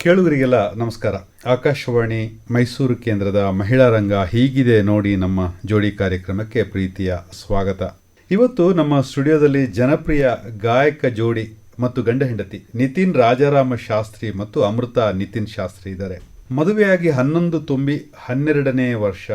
ಕೇಳುಗರಿಗೆಲ್ಲ ನಮಸ್ಕಾರ. ಆಕಾಶವಾಣಿ ಮೈಸೂರು ಕೇಂದ್ರದ ಮಹಿಳಾ ರಂಗ ಹೀಗಿದೆ ನೋಡಿ ನಮ್ಮ ಜೋಡಿ ಕಾರ್ಯಕ್ರಮಕ್ಕೆ ಪ್ರೀತಿಯ ಸ್ವಾಗತ. ಇವತ್ತು ನಮ್ಮ ಸ್ಟುಡಿಯೋದಲ್ಲಿ ಜನಪ್ರಿಯ ಗಾಯಕ ಜೋಡಿ ಮತ್ತು ಗಂಡ ಹೆಂಡತಿ ನಿತಿನ್ ರಾಜಾರಾಮ ಶಾಸ್ತ್ರಿ ಮತ್ತು ಅಮೃತ ನಿತಿನ್ ಶಾಸ್ತ್ರಿ ಇದ್ದಾರೆ. ಮದುವೆಯಾಗಿ ಹನ್ನೊಂದು ತುಂಬಿ ಹನ್ನೆರಡನೇ ವರ್ಷ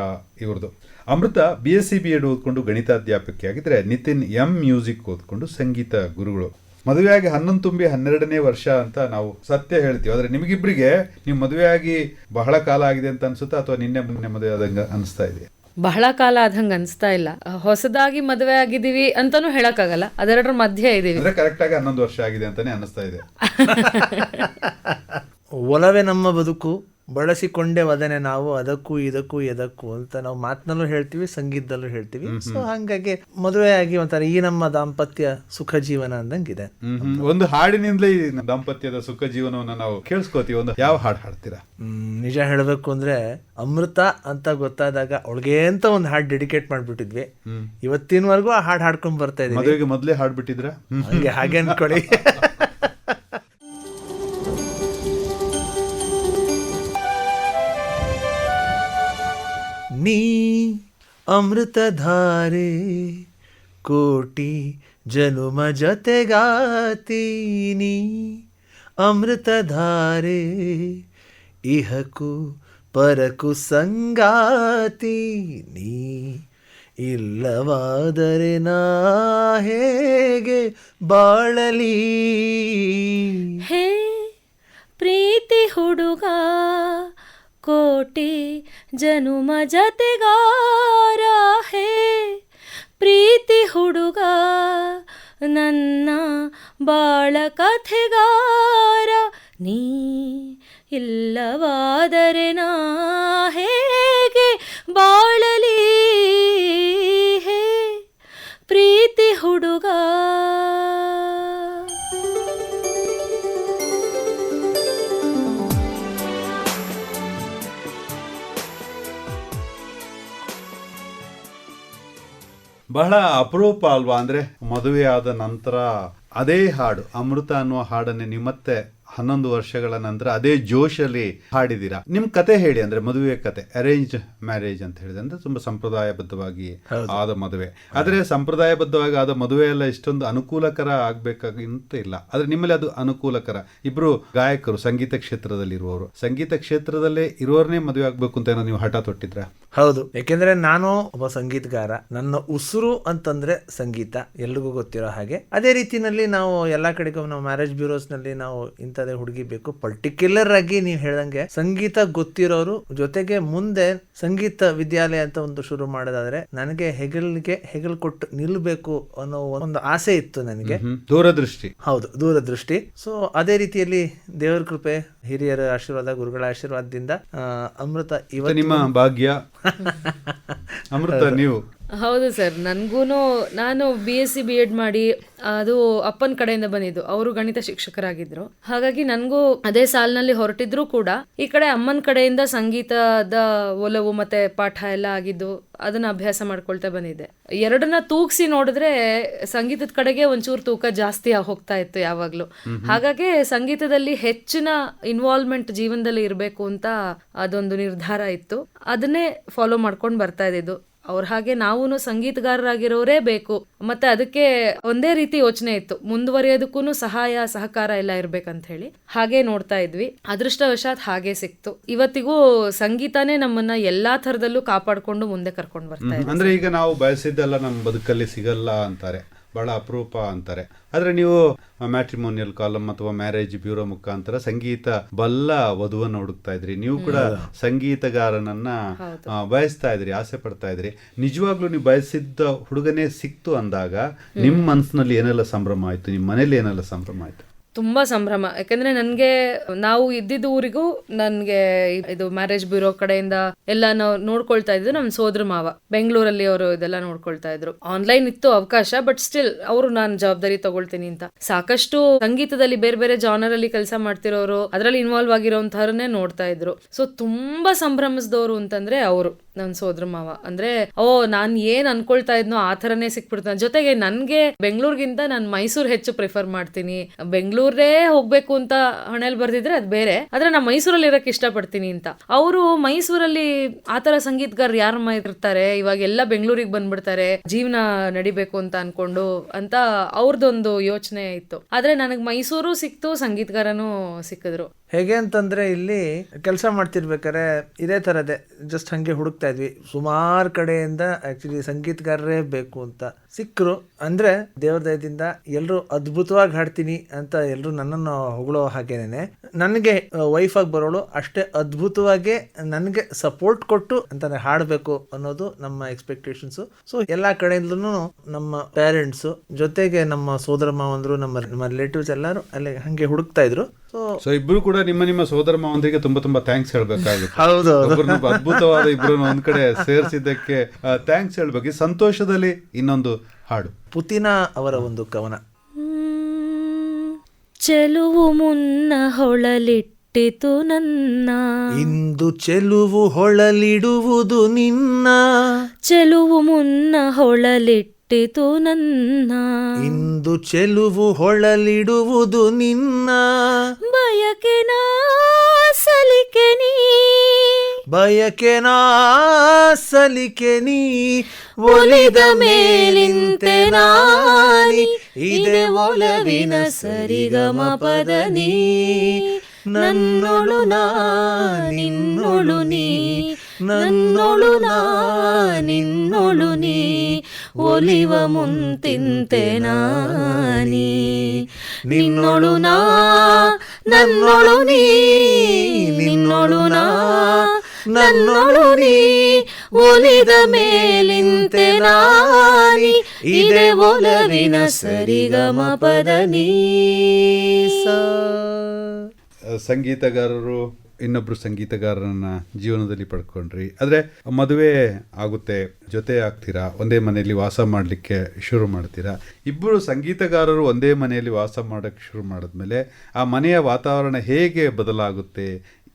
ಇವ್ರದ್ದು Amrita B S C B Ed ಓದ್ಕೊಂಡು ಗಣಿತಾಧ್ಯಾಪಕಿಯಾಗಿದ್ದರೆ ನಿತಿನ್ ಎಂ ಮ್ಯೂಸಿಕ್ ಓದ್ಕೊಂಡು ಸಂಗೀತ ಗುರುಗಳು. ಮದುವೆಯಾಗಿ ಹನ್ನೊಂದು ತುಂಬಿ ಹನ್ನೆರಡನೇ ವರ್ಷ ಅಂತ ನಾವು ಸತ್ಯ ಹೇಳ್ತೀವಿ. ಆದ್ರೆ ನಿಮಗಿಬ್ಬರಿಗೆ ನೀವು ಮದುವೆಯಾಗಿ ಬಹಳ ಕಾಲ ಆಗಿದೆ ಅಂತ ಅನ್ಸುತ್ತಾ ಅಥವಾ ನಿನ್ನೆ ಮೊನ್ನೆ ಮದುವೆ ಆದಂಗ ಅನಿಸ್ತಾ ಇದೆ? ಬಹಳ ಕಾಲ ಆದಂಗೆ ಅನಿಸ್ತಾ ಇಲ್ಲ. ಹೊಸದಾಗಿ ಮದುವೆ ಆಗಿದ್ದೀವಿ ಅಂತಾನೂ ಹೇಳಕ್ಕಾಗಲ್ಲ. ಅದೆರಡರ ಮಧ್ಯೆ ಇದೀವಿ. ಅಂದ್ರೆ ಕರೆಕ್ಟ್ ಆಗಿ ಹನ್ನೊಂದು ವರ್ಷ ಆಗಿದೆ ಅಂತಾನೆ ಅನಿಸ್ತಾ ಇದೆ. ಒಲವೇ ನಮ್ಮ ಬದುಕು ಬಳಸಿಕೊಂಡೇ ವದನೆ ನಾವು ಅದಕ್ಕೂ ಇದಕ್ಕೂ ಎದಕ್ಕೂ ಅಂತ ನಾವು ಮಾತಿನಲ್ಲೂ ಹೇಳ್ತೀವಿ ಸಂಗೀತದಲ್ಲೂ ಹೇಳ್ತೀವಿ. ಸೊ ಹಂಗಾಗಿ ಆಗಿ ಒಂಥರ ಈ ನಮ್ಮ ದಾಂಪತ್ಯ ಸುಖ ಜೀವನ ಅಂದಂಗಿದೆ. ಒಂದು ಹಾಡಿನಿಂದಲೇ ಈ ದಾಂಪತ್ಯದ ಸುಖ ಜೀವನವನ್ನು ನಾವು ಕೇಳಿಸ್ಕೋತೀವಿ. ಒಂದು ಯಾವ ಹಾಡು ಹಾಡ್ತೀರಾ? ನಿಜ ಹೇಳಬೇಕು ಅಂದ್ರೆ ಅಮೃತ ಅಂತ ಗೊತ್ತಾದಾಗ ಅವಳಿಗೆ ಅಂತ ಒಂದು ಹಾಡು ಡೆಡಿಕೇಟ್ ಮಾಡ್ಬಿಟ್ಟಿದ್ವಿ. ಇವತ್ತಿನವರೆಗೂ ಆ ಹಾಡು ಹಾಡ್ಕೊಂಡ್ ಬರ್ತಾ ಇದೀವಿ. ಮೊದ್ಲೇ ಹಾಡ್ಬಿಟ್ಟಿದ್ರ? ಹಂಗೆ ಹಾಗೆ ಅನ್ಕೊಳ್ಳಿ. ನೀ ಅಮೃತಧಾರೆ ಕೋಟಿ ಜನುಮ ಜೊತೆಗಾತೀನಿ ಅಮೃತಧಾರೆ ಇಹಕು ಪರಕು ಸಂಗಾತಿ ನೀ ಇಲ್ಲವಾದರೆ ನಾ ಹೇಗೆ ಬಾಳಲಿ ಹೇ ಪ್ರೀತಿ ಹುಡುಗ ಕೋಟಿ ಜನುಮ ಜತೆಗಾರ ಹೇ. ಪ್ರೀತಿ ಹುಡುಗ, ನನ್ನ ಬಾಳ ಕಥೆಗಾರ. ನೀ ಇಲ್ಲವಾದರೆ ನಾ ಹೇಗೆ ಬಾಳಲಿ ಹೇ. ಪ್ರೀತಿ ಹುಡುಗ ಬಹಳ ಅಪರೂಪ ಅಲ್ವಾ ಅಂದ್ರೆ ಮದುವೆ ಆದ ನಂತರ ಅದೇ ಹಾಡು ಅಮೃತ ಅನ್ನುವ ಹಾಡನ್ನೇ ನಿಮ್ಮತ್ತೆ ಮತ್ತೆ ಹನ್ನೊಂದು ವರ್ಷಗಳ ನಂತರ ಅದೇ ಜೋಶಲ್ಲಿ ಹಾಡಿದ್ದೀರಾ? ನಿಮ್ ಕತೆ ಹೇಳಿ ಅಂದ್ರೆ ಮದುವೆ ಕತೆ ಅರೇಂಜ್ ಮ್ಯಾರೇಜ್ ಅಂತ ಹೇಳಿದ್ರೆ ಅಂದ್ರೆ ತುಂಬಾ ಸಂಪ್ರದಾಯಬದ್ಧವಾಗಿ ಆದ ಮದುವೆ. ಆದ್ರೆ ಸಂಪ್ರದಾಯಬದ್ಧವಾಗಿ ಆದ ಮದುವೆ ಎಲ್ಲ ಇಷ್ಟೊಂದು ಅನುಕೂಲಕರ ಆಗ್ಬೇಕಾಗಿಂತ ಇಲ್ಲ. ಆದ್ರೆ ನಿಮ್ಮಲ್ಲಿ ಅದು ಅನುಕೂಲಕರ. ಇಬ್ರು ಗಾಯಕರು ಸಂಗೀತ ಕ್ಷೇತ್ರದಲ್ಲಿ ಇರುವವರು ಸಂಗೀತ ಕ್ಷೇತ್ರದಲ್ಲೇ ಇರುವವರನ್ನೇ ಮದುವೆ ಆಗ್ಬೇಕು ಅಂತ ಏನೋ ನೀವು ಹಠ ತೊಟ್ಟಿದ್ರ? ಹೌದು. ಯಾಕೆಂದ್ರೆ ನಾನು ಒಬ್ಬ ಸಂಗೀತಗಾರ. ನನ್ನ ಉಸಿರು ಅಂತಂದ್ರೆ ಸಂಗೀತ. ಎಲ್ರಿಗೂ ಗೊತ್ತಿರೋ ಹಾಗೆ. ಅದೇ ರೀತಿನಲ್ಲಿ ನಾವು ಎಲ್ಲಾ ಕಡೆಗೂ ನಾವು ಮ್ಯಾರೇಜ್ ಬ್ಯೂರೋಸ್ನಲ್ಲಿ ನಾವು ಇಂಥದೇ ಹುಡುಗಿ ಬೇಕು. ಪರ್ಟಿಕ್ಯುಲರ್ ಆಗಿ ನೀವು ಹೇಳ್ದಂಗೆ ಸಂಗೀತ ಗೊತ್ತಿರೋರು ಜೊತೆಗೆ ಮುಂದೆ ಸಂಗೀತ ವಿದ್ಯಾಲಯ ಅಂತ ಒಂದು ಶುರು ಮಾಡೋದಾದ್ರೆ ನನಗೆ ಹೆಗಲ್ಗೆ ಹೆಗಲ್ ಕೊಟ್ಟು ನಿಲ್ಬೇಕು ಅನ್ನೋ ಒಂದು ಆಸೆ ಇತ್ತು ನನಗೆ. ದೂರದೃಷ್ಟಿ. ಹೌದು ದೂರದೃಷ್ಟಿ. ಸೊ ಅದೇ ರೀತಿಯಲ್ಲಿ ದೇವರ ಕೃಪೆ ಹಿರಿಯರ ಆಶೀರ್ವಾದ ಗುರುಗಳ ಆಶೀರ್ವಾದದಿಂದ ಅಮೃತ ಇವತ್ತು ನಿಮ್ಮ ಭಾಗ್ಯ. ಅಮೃತ ನೀವು. ಹೌದು ಸರ್ ನನಗೂ ನಾನು B S C B Ed ಮಾಡಿ ಅದು ಅಪ್ಪನ ಕಡೆಯಿಂದ ಬಂದಿದ್ದು ಅವರು ಗಣಿತ ಶಿಕ್ಷಕರಾಗಿದ್ರು. ಹಾಗಾಗಿ ನನಗೂ ಅದೇ ಸಾಲಿನಲ್ಲಿ ಹೊರಟಿದ್ರು ಕೂಡ ಈ ಕಡೆ ಅಮ್ಮನ ಕಡೆಯಿಂದ ಸಂಗೀತದ ಒಲವು ಮತ್ತೆ ಪಾಠ ಎಲ್ಲ ಆಗಿದ್ದು ಅದನ್ನ ಅಭ್ಯಾಸ ಮಾಡ್ಕೊಳ್ತಾ ಬಂದಿದ್ದೆ. ಎರಡನ್ನ ತೂಗಿಸಿ ನೋಡಿದ್ರೆ ಸಂಗೀತದ ಕಡೆಗೆ ಒಂಚೂರು ತೂಕ ಜಾಸ್ತಿ ಹೋಗ್ತಾ ಇತ್ತು ಯಾವಾಗ್ಲೂ. ಹಾಗಾಗಿ ಸಂಗೀತದಲ್ಲಿ ಹೆಚ್ಚಿನ ಇನ್ವಾಲ್ವ್ಮೆಂಟ್ ಜೀವನದಲ್ಲಿ ಇರಬೇಕು ಅಂತ ಅದೊಂದು ನಿರ್ಧಾರ ಇತ್ತು. ಅದನ್ನೇ ಫಾಲೋ ಮಾಡ್ಕೊಂಡು ಬರ್ತಾ ಇದ್ದಿದ್ದು. ಅವ್ರ ಹಾಗೆ ನಾವೂ ಸಂಗೀತಗಾರರಾಗಿರೋರೇ ಬೇಕು. ಮತ್ತೆ ಅದಕ್ಕೆ ಒಂದೇ ರೀತಿ ಯೋಚನೆ ಇತ್ತು. ಮುಂದುವರಿಯೋದಕ್ಕೂ ಸಹಾಯ ಸಹಕಾರ ಎಲ್ಲ ಇರ್ಬೇಕಂತ ಹೇಳಿ. ಹಾಗೆ ನೋಡ್ತಾ ಇದ್ವಿ. ಅದೃಷ್ಟವಶಾತ್ ಹಾಗೆ ಸಿಕ್ತು. ಇವತ್ತಿಗೂ ಸಂಗೀತನೇ ನಮ್ಮನ್ನ ಎಲ್ಲಾ ತರದಲ್ಲೂ ಕಾಪಾಡ್ಕೊಂಡು ಮುಂದೆ ಕರ್ಕೊಂಡು ಬರ್ತಾ ಇದೆ. ಅಂದ್ರೆ ಈಗ ನಾವು ಬಯಸಿದ್ದೆಲ್ಲ ನಮ್ಮ ಬದುಕಲ್ಲಿ ಸಿಗಲ್ಲ ಅಂತಾರೆ. ಬಹಳ ಅಪರೂಪ ಅಂತಾರೆ. ಆದ್ರೆ ನೀವು ಮ್ಯಾಟ್ರಿಮೋನಿಯಲ್ ಕಾಲಮ್ ಅಥವಾ ಮ್ಯಾರೇಜ್ ಬ್ಯೂರೋ ಮುಖಾಂತರ ಸಂಗೀತ ಬಲ್ಲ ವಧುವನ್ನು ಹುಡುಕ್ತಾ ಇದ್ರಿ. ನೀವು ಕೂಡ ಸಂಗೀತಗಾರನನ್ನ ಬಯಸ್ತಾ ಇದ್ರಿ ಆಸೆ ಪಡ್ತಾ ಇದ್ರಿ. ನಿಜವಾಗ್ಲೂ ನೀವು ಬಯಸಿದ್ದ ಹುಡುಗನೇ ಸಿಕ್ತು ಅಂದಾಗ ನಿಮ್ಮ ಮನಸ್ಸಿನಲ್ಲಿ ಏನೆಲ್ಲ ಸಂಭ್ರಮ ಆಯ್ತು? ನಿಮ್ಮ ಮನೇಲಿ ಏನೆಲ್ಲ ಸಂಭ್ರಮ ಆಯ್ತು? ತುಂಬಾ ಸಂಭ್ರಮ. ಯಾಕಂದ್ರೆ ನನಗೆ ನಾವು ಇದ್ದಿದ್ದ ಊರಿಗೂ ನನ್ಗೆ ಇದು ಮ್ಯಾರೇಜ್ ಬ್ಯೂರೋ ಕಡೆಯಿಂದ ಎಲ್ಲ ನಾವು ನೋಡ್ಕೊಳ್ತಾ ಇದ್ದು ನಮ್ ಸೋದ್ರ ಮಾವ. ಬೆಂಗಳೂರಲ್ಲಿ ಅವರು ಇದೆಲ್ಲ ನೋಡ್ಕೊಳ್ತಾ ಇದ್ರು. ಆನ್ಲೈನ್ ಇತ್ತು ಅವಕಾಶ ಬಟ್ ಸ್ಟಿಲ್ ಅವರು ನಾನು ಜವಾಬ್ದಾರಿ ತಗೊಳ್ತೀನಿ ಅಂತ. ಸಾಕಷ್ಟು ಸಂಗೀತದಲ್ಲಿ ಬೇರೆ ಬೇರೆ ಜಾನರ್ ಅಲ್ಲಿ ಕೆಲಸ ಮಾಡ್ತಿರೋರು, ಅದರಲ್ಲಿ ಇನ್ವಾಲ್ವ್ ಆಗಿರೋಂಥವ್ರನ್ನೇ ನೋಡ್ತಾ ಇದ್ರು. ಸೊ ತುಂಬಾ ಸಂಭ್ರಮಿಸಿದವರು ಅಂತಂದ್ರೆ ಅವರು. ನನ್ನ ಸೋದರ ಮಾವ. ಅಂದ್ರೆ, ಓ, ನಾನ್ ಏನ್ ಅನ್ಕೊಳ್ತಾ ಇದ್ನೋ ಆ ಥರನೇ ಸಿಕ್ಬಿಡ್ತಾನೆ. ಜೊತೆಗೆ ನನ್ಗೆ ಬೆಂಗಳೂರಿಗಿಂತ ನಾನು ಮೈಸೂರು ಹೆಚ್ಚು ಪ್ರಿಫರ್ ಮಾಡ್ತೀನಿ. ಬೆಂಗಳೂರೇ ಹೋಗ್ಬೇಕು ಅಂತ ಹಣೆಲ್ ಬರ್ದಿದ್ರೆ ಅದು ಬೇರೆ. ಆದ್ರೆ ನಾ ಮೈಸೂರಲ್ಲಿ ಇರಕ್ ಇಷ್ಟಪಡ್ತೀನಿ ಅಂತ. ಅವರು ಮೈಸೂರಲ್ಲಿ ಆ ಆತರ ಸಂಗೀತಗಾರ ಯಾರ ಇರ್ತಾರೆ? ಇವಾಗ ಎಲ್ಲ ಬೆಂಗಳೂರಿಗೆ ಬಂದ್ಬಿಡ್ತಾರೆ. ಜೀವನ ನಡಿಬೇಕು ಅಂತ ಅನ್ಕೊಂಡು ಅಂತ ಅವ್ರದ್ದೊಂದು ಯೋಚನೆ ಇತ್ತು. ಆದ್ರೆ, ನನಗೆ ಮೈಸೂರು ಸಿಕ್ತು, ಸಂಗೀತಗಾರನೂ ಸಿಕ್ಕಿದ್ರು. ಹೇಗೆ ಅಂತಂದ್ರೆ ಇಲ್ಲಿ ಕೆಲಸ ಮಾಡ್ತಿರ್ಬೇಕಾರೆ ಇದೇ ಥರದೇ ಜಸ್ಟ್ ಹಂಗೆ ಹುಡುಕ್ತಾ ಇದ್ವಿ. ಸುಮಾರು ಕಡೆಯಿಂದ ಆ್ಯಕ್ಚುಲಿ ಸಂಗೀತಗಾರರೇ ಬೇಕು ಅಂತ. ಸಿಕ್ಕರು ಅಂದ್ರೆ ದೇವ್ರ ದಯದಿಂದ ಎಲ್ಲರೂ ಅದ್ಭುತವಾಗಿ ಹಾಡ್ತೀನಿ ಅಂತ ಎಲ್ಲರೂ ನನ್ನನ್ನು ಹೊಗಳೋ ಹಾಗೇನೆ ನನಗೆ ವೈಫ್ ಆಗಿ ಬರೋಳು ಅಷ್ಟೇ ಅದ್ಭುತವಾಗಿ ನನಗೆ ಸಪೋರ್ಟ್ ಕೊಟ್ಟು ಅಂತಾನೆ ಹಾಡಬೇಕು ಅನ್ನೋದು ನಮ್ಮ ಎಕ್ಸ್ಪೆಕ್ಟೇಷನ್ಸು ಸೊ ಎಲ್ಲಾ ಕಡೆಯಿಂದಲೂ ನಮ್ಮ ಪೇರೆಂಟ್ಸು ಜೊತೆಗೆ ನಮ್ಮ ಸೋದರ ಮಾವಂದ್ರು, ನಮ್ಮ ನಮ್ಮ ರಿಲೇಟಿವ್ಸ್ ಎಲ್ಲರೂ ಅಲ್ಲಿ ಹಂಗೆ ಹುಡುಕ್ತಾ ಇದ್ರು. ಸೊ ಇಬ್ರು ಕೂಡ ನಿಮ್ಮ ನಿಮ್ಮ ಸೋದರ ಮಾವಂದ್ರಿಗೆ ತುಂಬಾ ತುಂಬಾ ಥ್ಯಾಂಕ್ಸ್ ಹೇಳ್ಬೇಕಾಗುತ್ತೆ. ಹೌದು ಅದ್ಭುತವಾದ ಇಬ್ರು ಒಂದ್ ಕಡೆ ಸೇರಿಸಿದ್ದಕ್ಕೆ ಥ್ಯಾಂಕ್ಸ್ ಹೇಳ್ಬೇಕು. ಸಂತೋಷದಲ್ಲಿ ಇನ್ನೊಂದು ಹಾಡು. ಪುತಿನ ಅವರ ಒಂದು ಕವನ. ಚೆಲುವು ಮುನ್ನ ಹೊಳಲಿಟ್ಟಿತು ನನ್ನ. ಇಂದು ಚೆಲುವು ಹೊಳಲಿಡುವುದು ನಿನ್ನ. ಚೆಲುವು ಮುನ್ನ ಹೊಳಲಿಟ್ಟಿತು ನನ್ನ ಇಂದು ಚೆಲುವು ಹೊಳಲಿಡುವುದು ನಿನ್ನ ಬಯಕೆ ನಾ ಸಲಿಕೆ ನೀ ಬಯಕೆ ನಾ ಸಲಿಕೆ ನೀ ಒಲಿದ ಮೇಲಿಂತೆ ನಾನಿ ಇದೆ ಒಲವಿನ ಸರಿಗಮ ಪದ ನೀ ನನ್ನೊಳು ನಾ ನಿನ್ನೊಳು ನೀ ನನ್ನೊಳು ನಾ ನಿನ್ನೊಳು ನೀ ಒಲಿವ ಮುಂತಿಂತೆ ನಾನಿ. ನಿನ್ನೊಳು ನಾ, ನನ್ನೊಳು ನೀ, ನಿನ್ನೊಳು ನಾ, ನನ್ನೊಳು ನೀ. ಒಲಿದ ಮೇಲಿಂತೆ ನಾನಿ, ಇದೆ ಒಲವಿನ ಸರಿಗಮ ಪದ ನೀ ಸಂಗೀತಗಾರರು ಇನ್ನೊಬ್ರು ಸಂಗೀತಗಾರನ ಜೀವನದಲ್ಲಿ ಪಡ್ಕೊಂಡ್ರಿ. ಆದ್ರೆ ಮದುವೆ ಆಗುತ್ತೆ, ಜೊತೆ ಆಗ್ತೀರಾ? ಒಂದೇ ಮನೆಯಲ್ಲಿ ವಾಸ ಮಾಡಲಿಕ್ಕೆ ಶುರು ಮಾಡ್ತೀರಾ? ಇಬ್ಬರು ಸಂಗೀತಗಾರರು ಒಂದೇ ಮನೆಯಲ್ಲಿ ವಾಸ ಮಾಡೋಕ್ಕೆ ಶುರು ಮಾಡಿದ್ಮೇಲೆ ಆ ಮನೆಯ ವಾತಾವರಣ ಹೇಗೆ ಬದಲಾಗುತ್ತೆ?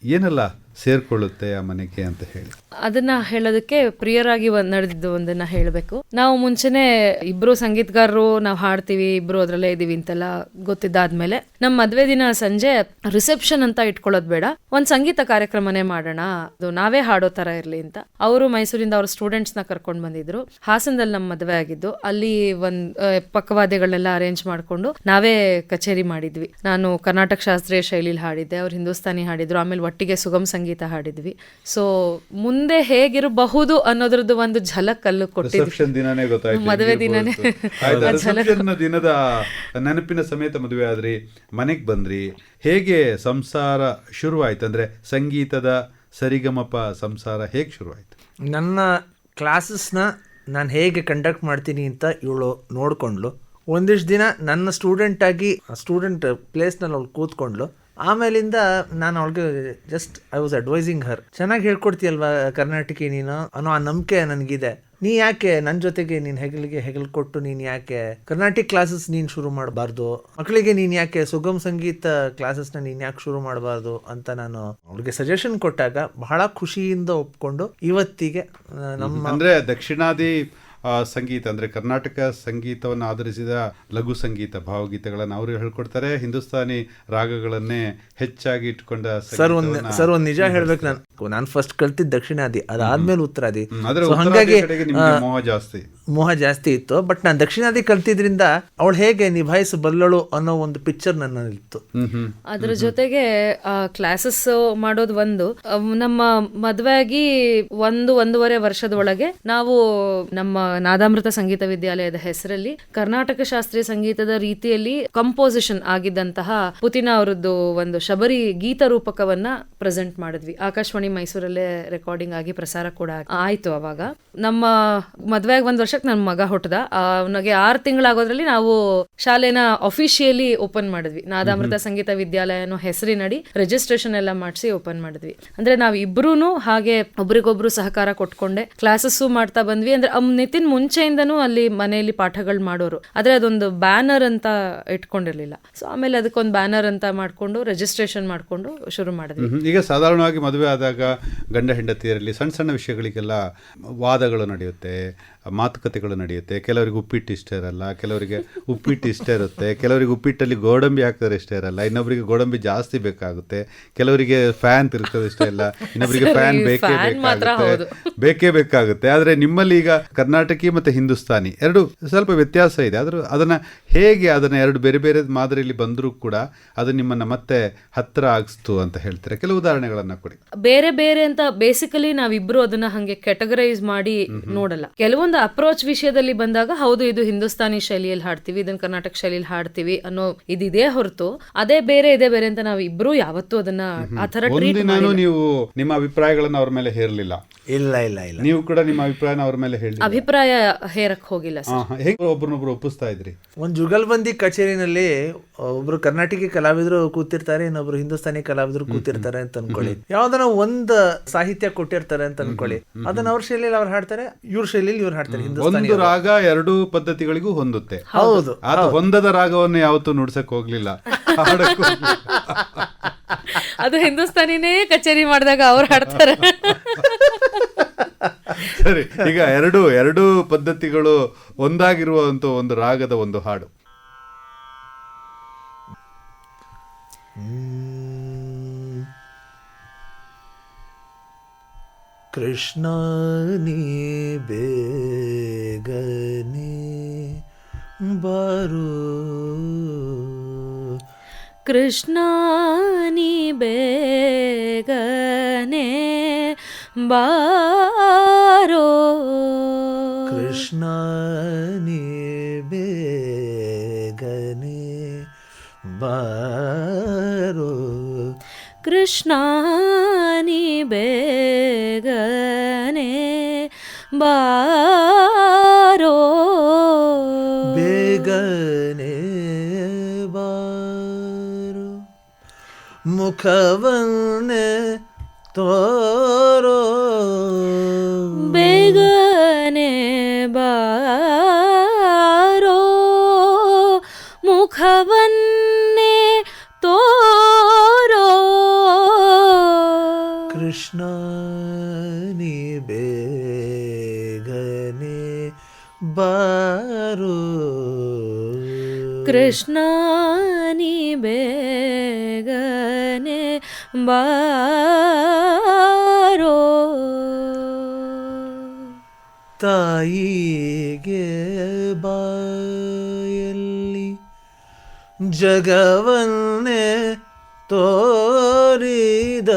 ಏನೆಲ್ಲ ಸೇರ್ಕೊಳ್ಳುತ್ತೆ ಆ ಮನೆಗೆ ಅಂತ ಹೇಳಿ. ಅದನ್ನ ಹೇಳೋದಕ್ಕೆ ಪ್ರಿಯರಾಗಿ ಒಂದ್ ನಡೆದಿದ್ದು ಒಂದನ್ನ ಹೇಳಬೇಕು. ನಾವು ಮುಂಚೆನೆ ಇಬ್ರು ಸಂಗೀತಗಾರರು ನಾವು ಹಾಡ್ತೀವಿ, ಇಬ್ರು ಅದ್ರಲ್ಲೇ ಇದೀವಿ ಅಂತೆಲ್ಲ ಗೊತ್ತಿದ್ದಾದ್ಮೇಲೆ ನಮ್ಮ ಮದ್ವೆ ದಿನ ಸಂಜೆ ರಿಸೆಪ್ಷನ್ ಅಂತ ಇಟ್ಕೊಳ್ಳೋದು ಬೇಡ. ಒಂದ್ ಸಂಗೀತ ಕಾರ್ಯಕ್ರಮನೇ ಮಾಡೋಣ. ಅದು ನಾವೇ ಹಾಡೋ ತರ ಇರ್ಲಿ ಅಂತ. ಅವರು ಮೈಸೂರಿಂದ ಅವ್ರ ಸ್ಟೂಡೆಂಟ್ಸ್ನ ಕರ್ಕೊಂಡ್ ಬಂದಿದ್ರು. ಹಾಸನದಲ್ಲಿ ನಮ್ಮ ಮದ್ವೆ ಆಗಿದ್ದು. ಅಲ್ಲಿ ಒಂದ್ ಪಕ್ಕವಾದ್ಯಗಳನ್ನೆಲ್ಲ ಅರೇಂಜ್ ಮಾಡ್ಕೊಂಡು ನಾವೇ ಕಚೇರಿ ಮಾಡಿದ್ವಿ. ನಾನು ಕರ್ನಾಟಕ ಶಾಸ್ತ್ರೀಯ ಶೈಲಿಲಿ ಹಾಡಿದ್ದೆ. ಅವ್ರು ಹಿಂದೂಸ್ತಾನಿ ಹಾಡಿದ್ರು. ಆಮೇಲೆ ಒಟ್ಟಿಗೆ ಸುಗಮ ಸಂಗೀತ ಹಾಡಿದ್ವಿ. ಸೊ ಮುಂದೆ ಹೇಗಿರಬಹುದು ಅನ್ನೋದ್ರದ್ದು ಒಂದು ಝಲಕ್ ಅಲ್ಲೂ ಕೊಟ್ಟಿದ್ವಿ. ರಿಸೆಪ್ಷನ್ ದಿನನೇ ಗೊತ್ತಾಯ್ತು ಮದುವೆ ದಿನನೇ. ದಿನದ ನೆನಪಿನ ಸಮೇತ ಮದುವೆ ಆದ್ರಿ ಮನೆಗೆ ಬಂದ್ರಿ ಹೇಗೆ ಸಂಸಾರ ಶುರುವಾಯ್ತು? ಅಂದ್ರೆ ಸಂಗೀತದ ಸರಿಗಮಪ ಸಂಸಾರ ಹೇಗೆ ಶುರುವಾಯ್ತು? ನನ್ನ ಕ್ಲಾಸಸ್ನ ನಾನು ಹೇಗೆ ಕಂಡಕ್ಟ್ ಮಾಡ್ತೀನಿ ಅಂತ ಇವಳು ನೋಡ್ಕೊಂಡ್ಲು ಒಂದಿಷ್ಟು ದಿನ ನನ್ನ ಸ್ಟೂಡೆಂಟ್ ಆಗಿ ಸ್ಟೂಡೆಂಟ್ ಪ್ಲೇಸ್ನಲ್ಲಿ ಅವಳು ಕೂತ್ಕೊಂಡ್ಲು ಆಮೇಲಿಂದ ನಾನು ಅವಳಿಗೆ just I was advising her ಚೆನ್ನಾಗಿ ಹೇಳ್ಕೊಡ್ತೀಯಲ್ವಾ ಕರ್ನಾಟಕಿ ನೀನು? ಅನ್ನೋ ಆ ನಂಬಿಕೆ ನನಗಿದೆ. ನೀ ಯಾಕೆ? ನನ್ನ ಜೊತೆಗೆ ನೀನು ಹೆಗಲಿಗೆ ಹೆಗಲು ಕೊಟ್ಟು ನೀನು ಯಾಕೆ? ಕರ್ನಾಟಕ ಕ್ಲಾಸಸ್ ನೀನು ಶುರು ಮಾಡಬಾರ್ದು. ಮಕ್ಕಳಿಗೆ ನೀನು ಯಾಕೆ? ಸುಗಮ ಸಂಗೀತ ಕ್ಲಾಸಸ್ನ ನೀನು ಯಾಕೆ ಶುರು ಮಾಡಬಾರ್ದು ಅಂತ ನಾನು ಅವ್ಳಿಗೆ ಸಜೆಷನ್ ಕೊಟ್ಟಾಗ ಬಹಳ ಖುಷಿಯಿಂದ ಒಪ್ಕೊಂಡು ಇವತ್ತಿಗೆ ನಮ್ಮ ಅಂದರೆ ದಕ್ಷಿಣಾದಿ ಸಂಗೀತ ಅಂದರೆ ಕರ್ನಾಟಕ ಸಂಗೀತವನ್ನು ಆಧರಿಸಿದ ಲಘು ಸಂಗೀತ ಭಾವಗೀತೆಗಳನ್ನು ಅವರು ಹೇಳ್ಕೊಡ್ತಾರೆ. ಹಿಂದೂಸ್ತಾನಿ ರಾಗಗಳನ್ನೇ ಹೆಚ್ಚಾಗಿ ಇಟ್ಕೊಂಡ ಸರ್ ಒಂದು ಸರ್ ಒಂದು ನಿಜ ಹೇಳ್ಬೇಕು ನಾನು. ನಾನು ಫಸ್ಟ್ ಕಲ್ತಿದ್ದು ದಕ್ಷಿಣಾದಿ ಅದಾದ್ಮೇಲೆ ಉತ್ತರಾದಿ. ಹಂಗಾಗಿ ಮೋಹ ಜಾಸ್ತಿ. ಮೋಹ ಜಾಸ್ತಿ ಇತ್ತು ಬಟ್ ನಾನು ದಕ್ಷಿಣಾದಿ ಕಲ್ತಿದ್ರಿಂದ ಅವಳು ಹೇಗೆ ನಿಭಾಯಿಸಬಲ್ಲಳು ಅನ್ನೋ ಒಂದು ಪಿಕ್ಚರ್ ನನ್ನಲ್ಲಿತ್ತು ಅದ್ರ ಜೊತೆಗೆ ಕ್ಲಾಸಸ್ ಮಾಡೋದು ಒಂದು. ನಮ್ಮ ಮದ್ವೆ ಆಗಿ ಒಂದು ಒಂದೂವರೆ ವರ್ಷದ ಒಳಗೆ ನಾವು ನಮ್ಮ ನಾದಾಮೃತ ಸಂಗೀತ ವಿದ್ಯಾಲಯದ ಹೆಸರಲ್ಲಿ ಕರ್ನಾಟಕ ಶಾಸ್ತ್ರೀಯ ಸಂಗೀತದ ರೀತಿಯಲ್ಲಿ ಕಂಪೋಸಿಷನ್ ಆಗಿದ್ದಂತಹ ಪುತಿನ ಅವರದ್ದು ಒಂದು ಶಬರಿ ಗೀತ ರೂಪಕವನ್ನ ಪ್ರೆಸೆಂಟ್ ಮಾಡಿದ್ವಿ. ಆಕಾಶವಾಣಿ ಮೈಸೂರಲ್ಲೇ ರೆಕಾರ್ಡಿಂಗ್ ಆಗಿ ಪ್ರಸಾರ ಕೂಡ ಆಯ್ತು ಅವಾಗ ನಮ್ಮ ಮದ್ವೆಗೆ ಒಂದು ವರ್ಷ ವರ್ಷಕ್ಕೆ ನನ್ನ ಮಗ ಹುಟ್ಟದ ಅವನಿಗೆ ಆರು ತಿಂಗಳಾಗೋದ್ರಲ್ಲಿ ನಾವು ಶಾಲೆನ ಅಫಿಷಿಯಲಿ ಓಪನ್ ಮಾಡಿದ್ವಿ. ನಾದಾಮೃತ ಸಂಗೀತ ವಿದ್ಯಾಲಯ ಅನ್ನೋ ಹೆಸರಿನಡಿ ರಿಜಿಸ್ಟ್ರೇಷನ್ ಎಲ್ಲ ಮಾಡಿಸಿ ಓಪನ್ ಮಾಡಿದ್ವಿ. ಅಂದ್ರೆ ನಾವು ಇಬ್ರು ಹಾಗೆ ಒಬ್ರಿಗೊಬ್ರು ಸಹಕಾರ ಕೊಟ್ಕೊಂಡೆ ಕ್ಲಾಸಸ್ಸು ಮಾಡ್ತಾ ಬಂದ್ವಿ. ಅಂದ್ರೆ ನಿತಿನ್ ಮುಂಚೆಯಿಂದನೂ ಅಲ್ಲಿ ಮನೆಯಲ್ಲಿ ಪಾಠಗಳು ಮಾಡೋರು. ಆದ್ರೆ ಅದೊಂದು ಬ್ಯಾನರ್ ಅಂತ ಇಟ್ಕೊಂಡಿರ್ಲಿಲ್ಲ. ಸೊ ಆಮೇಲೆ ಅದಕ್ಕೊಂದು ಬ್ಯಾನರ್ ಅಂತ ಮಾಡ್ಕೊಂಡು ರಿಜಿಸ್ಟ್ರೇಷನ್ ಮಾಡ್ಕೊಂಡು ಶುರು ಮಾಡಿದ್ವಿ. ಈಗ ಸಾಧಾರಣವಾಗಿ ಮದುವೆ ಆದಾಗ ಗಂಡ ಹೆಂಡತಿಯರಲ್ಲಿ ಸಣ್ಣ ಸಣ್ಣ ವಿಷಯಗಳಿಗೆಲ್ಲ ವಾದಗಳು ನಡೆಯುತ್ತೆ. ಮಾತುಕತೆಗಳು ನಡೆಯುತ್ತೆ. ಕೆಲವರಿಗೆ ಉಪ್ಪಿಟ್ಟು ಇಷ್ಟ ಇರಲ್ಲ ಕೆಲವರಿಗೆ ಉಪ್ಪಿಟ್ಟು ಇಷ್ಟ ಇರುತ್ತೆ ಕೆಲವರಿಗೆ ಉಪ್ಪಿಟ್ಟಲ್ಲಿ ಗೋಡಂಬಿ ಹಾಕಿದ್ರೆ ಇಷ್ಟ ಇರಲ್ಲ ಇನ್ನೊಬ್ಬರಿಗೆ ಗೋಡಂಬಿ ಜಾಸ್ತಿ ಬೇಕಾಗುತ್ತೆ ಕೆಲವರಿಗೆ ಫ್ಯಾನ್ ತಿರುಗ್ತದೆ ಇಷ್ಟ ಇಲ್ಲ ಇನ್ನೊಬ್ಬರಿಗೆ ಫ್ಯಾನ್ ಬೇಕೇ ಬೇಕಾಗುತ್ತೆ. ಬೇಕೇ ಬೇಕಾಗುತ್ತೆ. ಆದ್ರೆ ನಿಮ್ಮಲ್ಲಿ ಈಗ ಕರ್ನಾಟಕಿ ಮತ್ತೆ ಹಿಂದೂಸ್ತಾನಿ ಎರಡು ಸ್ವಲ್ಪ ವ್ಯತ್ಯಾಸ ಇದೆ. ಆದ್ರೂ ಅದನ್ನ ಹೇಗೆ ಅದನ್ನ ಎರಡು ಬೇರೆ ಬೇರೆ ಮಾದರಿಯಲ್ಲಿ ಬಂದರೂ ಕೂಡ ಅದು ನಿಮ್ಮನ್ನ ಮತ್ತೆ ಹತ್ತಿರ ಆಗಿಸ್ತು ಅಂತ ಹೇಳ್ತಾರೆ? ಕೆಲವು ಉದಾಹರಣೆಗಳನ್ನು ಕೊಡಿ. ಬೇರೆ ಬೇರೆ ಅಂತ ಬೇಸಿಕಲಿ ನಾವಿಬ್ರು ಅದನ್ನ ಹಂಗೆ ಕೆಟಗರೈಸ್ ಮಾಡಿ ನೋಡಲ್ಲ. ಕೆಲವೊಂದು ಅಪ್ರೋಚ್ ವಿಷಯದಲ್ಲಿ ಬಂದಾಗ ಹೌದು ಇದು ಹಿಂದೂಸ್ತಾನಿ ಶೈಲಿಯಲ್ಲಿ ಹಾಡ್ತೀವಿ ಇದನ್ನ ಕರ್ನಾಟಕ ಶೈಲಿಯಲ್ಲಿ ಹಾಡ್ತೀವಿ ಅನ್ನೋ ಇದಿದೇ ಹೊರತು ಅದೇ ಬೇರೆ ಇದೆ ಬೇರೆ ಅಂತ ನಾವು ಇಬ್ರು ಯಾವತ್ತೂ ಅದನ್ನ ಆ ತರ ನೀವು ನಿಮ್ಮ ಅಭಿಪ್ರಾಯಗಳನ್ನ ಅವ್ರ ಮೇಲೆ ಹೇರ್ಲಿಲ್ಲ? ಇಲ್ಲ ಇಲ್ಲ ಇಲ್ಲ. ನೀವು ಕೂಡ ನಿಮ್ಮ ಅಭಿಪ್ರಾಯನ ಅವ್ರ ಮೇಲೆ ಹೇಳಿ ಅಭಿಪ್ರಾಯ ಹೇರಕ್ ಹೋಗಿಲ್ಲ ಸರ್. ಹೇಗೆ ಒಬ್ಬರನ್ನೊಬ್ರು ಒಪ್ಪಿಸ್ತಾ ಇದ್ರಿ? ಒಂದು ಜುಗಲ್ಬಂದಿ ಕಚೇರಿನಲ್ಲಿ ಒಬ್ರು ಕರ್ನಾಟಕ ಕಲಾವಿದರು ಕೂತಿರ್ತಾರೆ ಇನ್ನೊಬ್ರು ಹಿಂದೂಸ್ತಾನಿ ಕಲಾವಿದರು ಕೂತಿರ್ತಾರೆ ಅಂತ ಅನ್ಕೊಳ್ಳಿ. ಯಾವ್ದನ ಒಂದ್ ಸಾಹಿತ್ಯ ಕೊಟ್ಟಿರ್ತಾರೆ ಅಂತ ಅನ್ಕೊಳ್ಳಿ. ಅದನ್ನ ಅವ್ರ ಶೈಲಿಯಲ್ಲಿ ಅವ್ರು ಹಾಡ್ತಾರೆ ಇವ್ರ ಶೈಲಿಯಲ್ಲಿ ಇವ್ರು ಹಾಡ್ತಾರೆ ಹಿಂದೂಸ್ತಾನಿ ಒಂದು ರಾಗ ಎರಡು ಪದ್ಧತಿಗಳಿಗೂ ಹೊಂದುತ್ತೆ. ಹೌದು ಅದು ಹೊಂದದ ರಾಗವನ್ನು ಯಾವತ್ತೂ ನುಡ್ಸಕ್ ಹೋಗ್ಲಿಲ್ಲ. ಹಾಡಕ್ಕೂ ಅದು ಹಿಂದೂಸ್ತಾನಿನೇ ಕಚೇರಿ ಮಾಡಿದಾಗ ಅವ್ರು ಹಾಡ್ತಾರೆ. ಸರಿ ಈಗ ಎರಡು ಎರಡು ಪದ್ಧತಿಗಳು ಒಂದಾಗಿರುವಂತ ಒಂದು ರಾಗದ ಒಂದು ಹಾಡು. ಕೃಷ್ಣ ನೀ ಬೇಗನೆ ಬಾರು ಕೃಷ್ಣ ನೀ ಬೇಗನೆ ಬಾರೋ ಕೃಷ್ಣ ನೀ ಬೇಗನೆ ಬಾರೋ ಕೃಷ್ಣ ನೀ ಬೇಗನೆ ಬಾರೋ ಬೇಗನೆ ಬಾರು ಮುಖವನ್ನೇ ಬಾರು. ಕೃಷ್ಣ ನೀ ಬೇಗನೆ ಬಾರೋ. ತಾಯಿಗೆ ಬಾಯಲ್ಲಿ ಜಗವನ್ನೇ ತೋರಿದ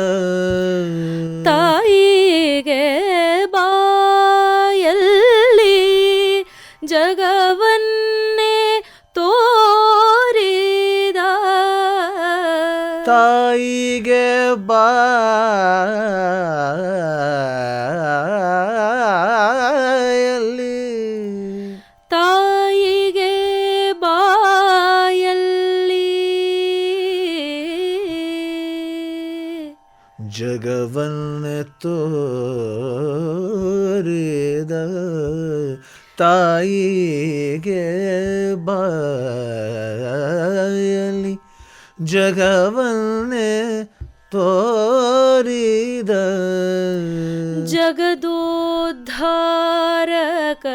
ತಾಯಿಗೆ ಬಾಯಲಿ ಜಗವನ್ನೇ ತೋರಿದ. ಜಗದೋದ್ಧಾರಕ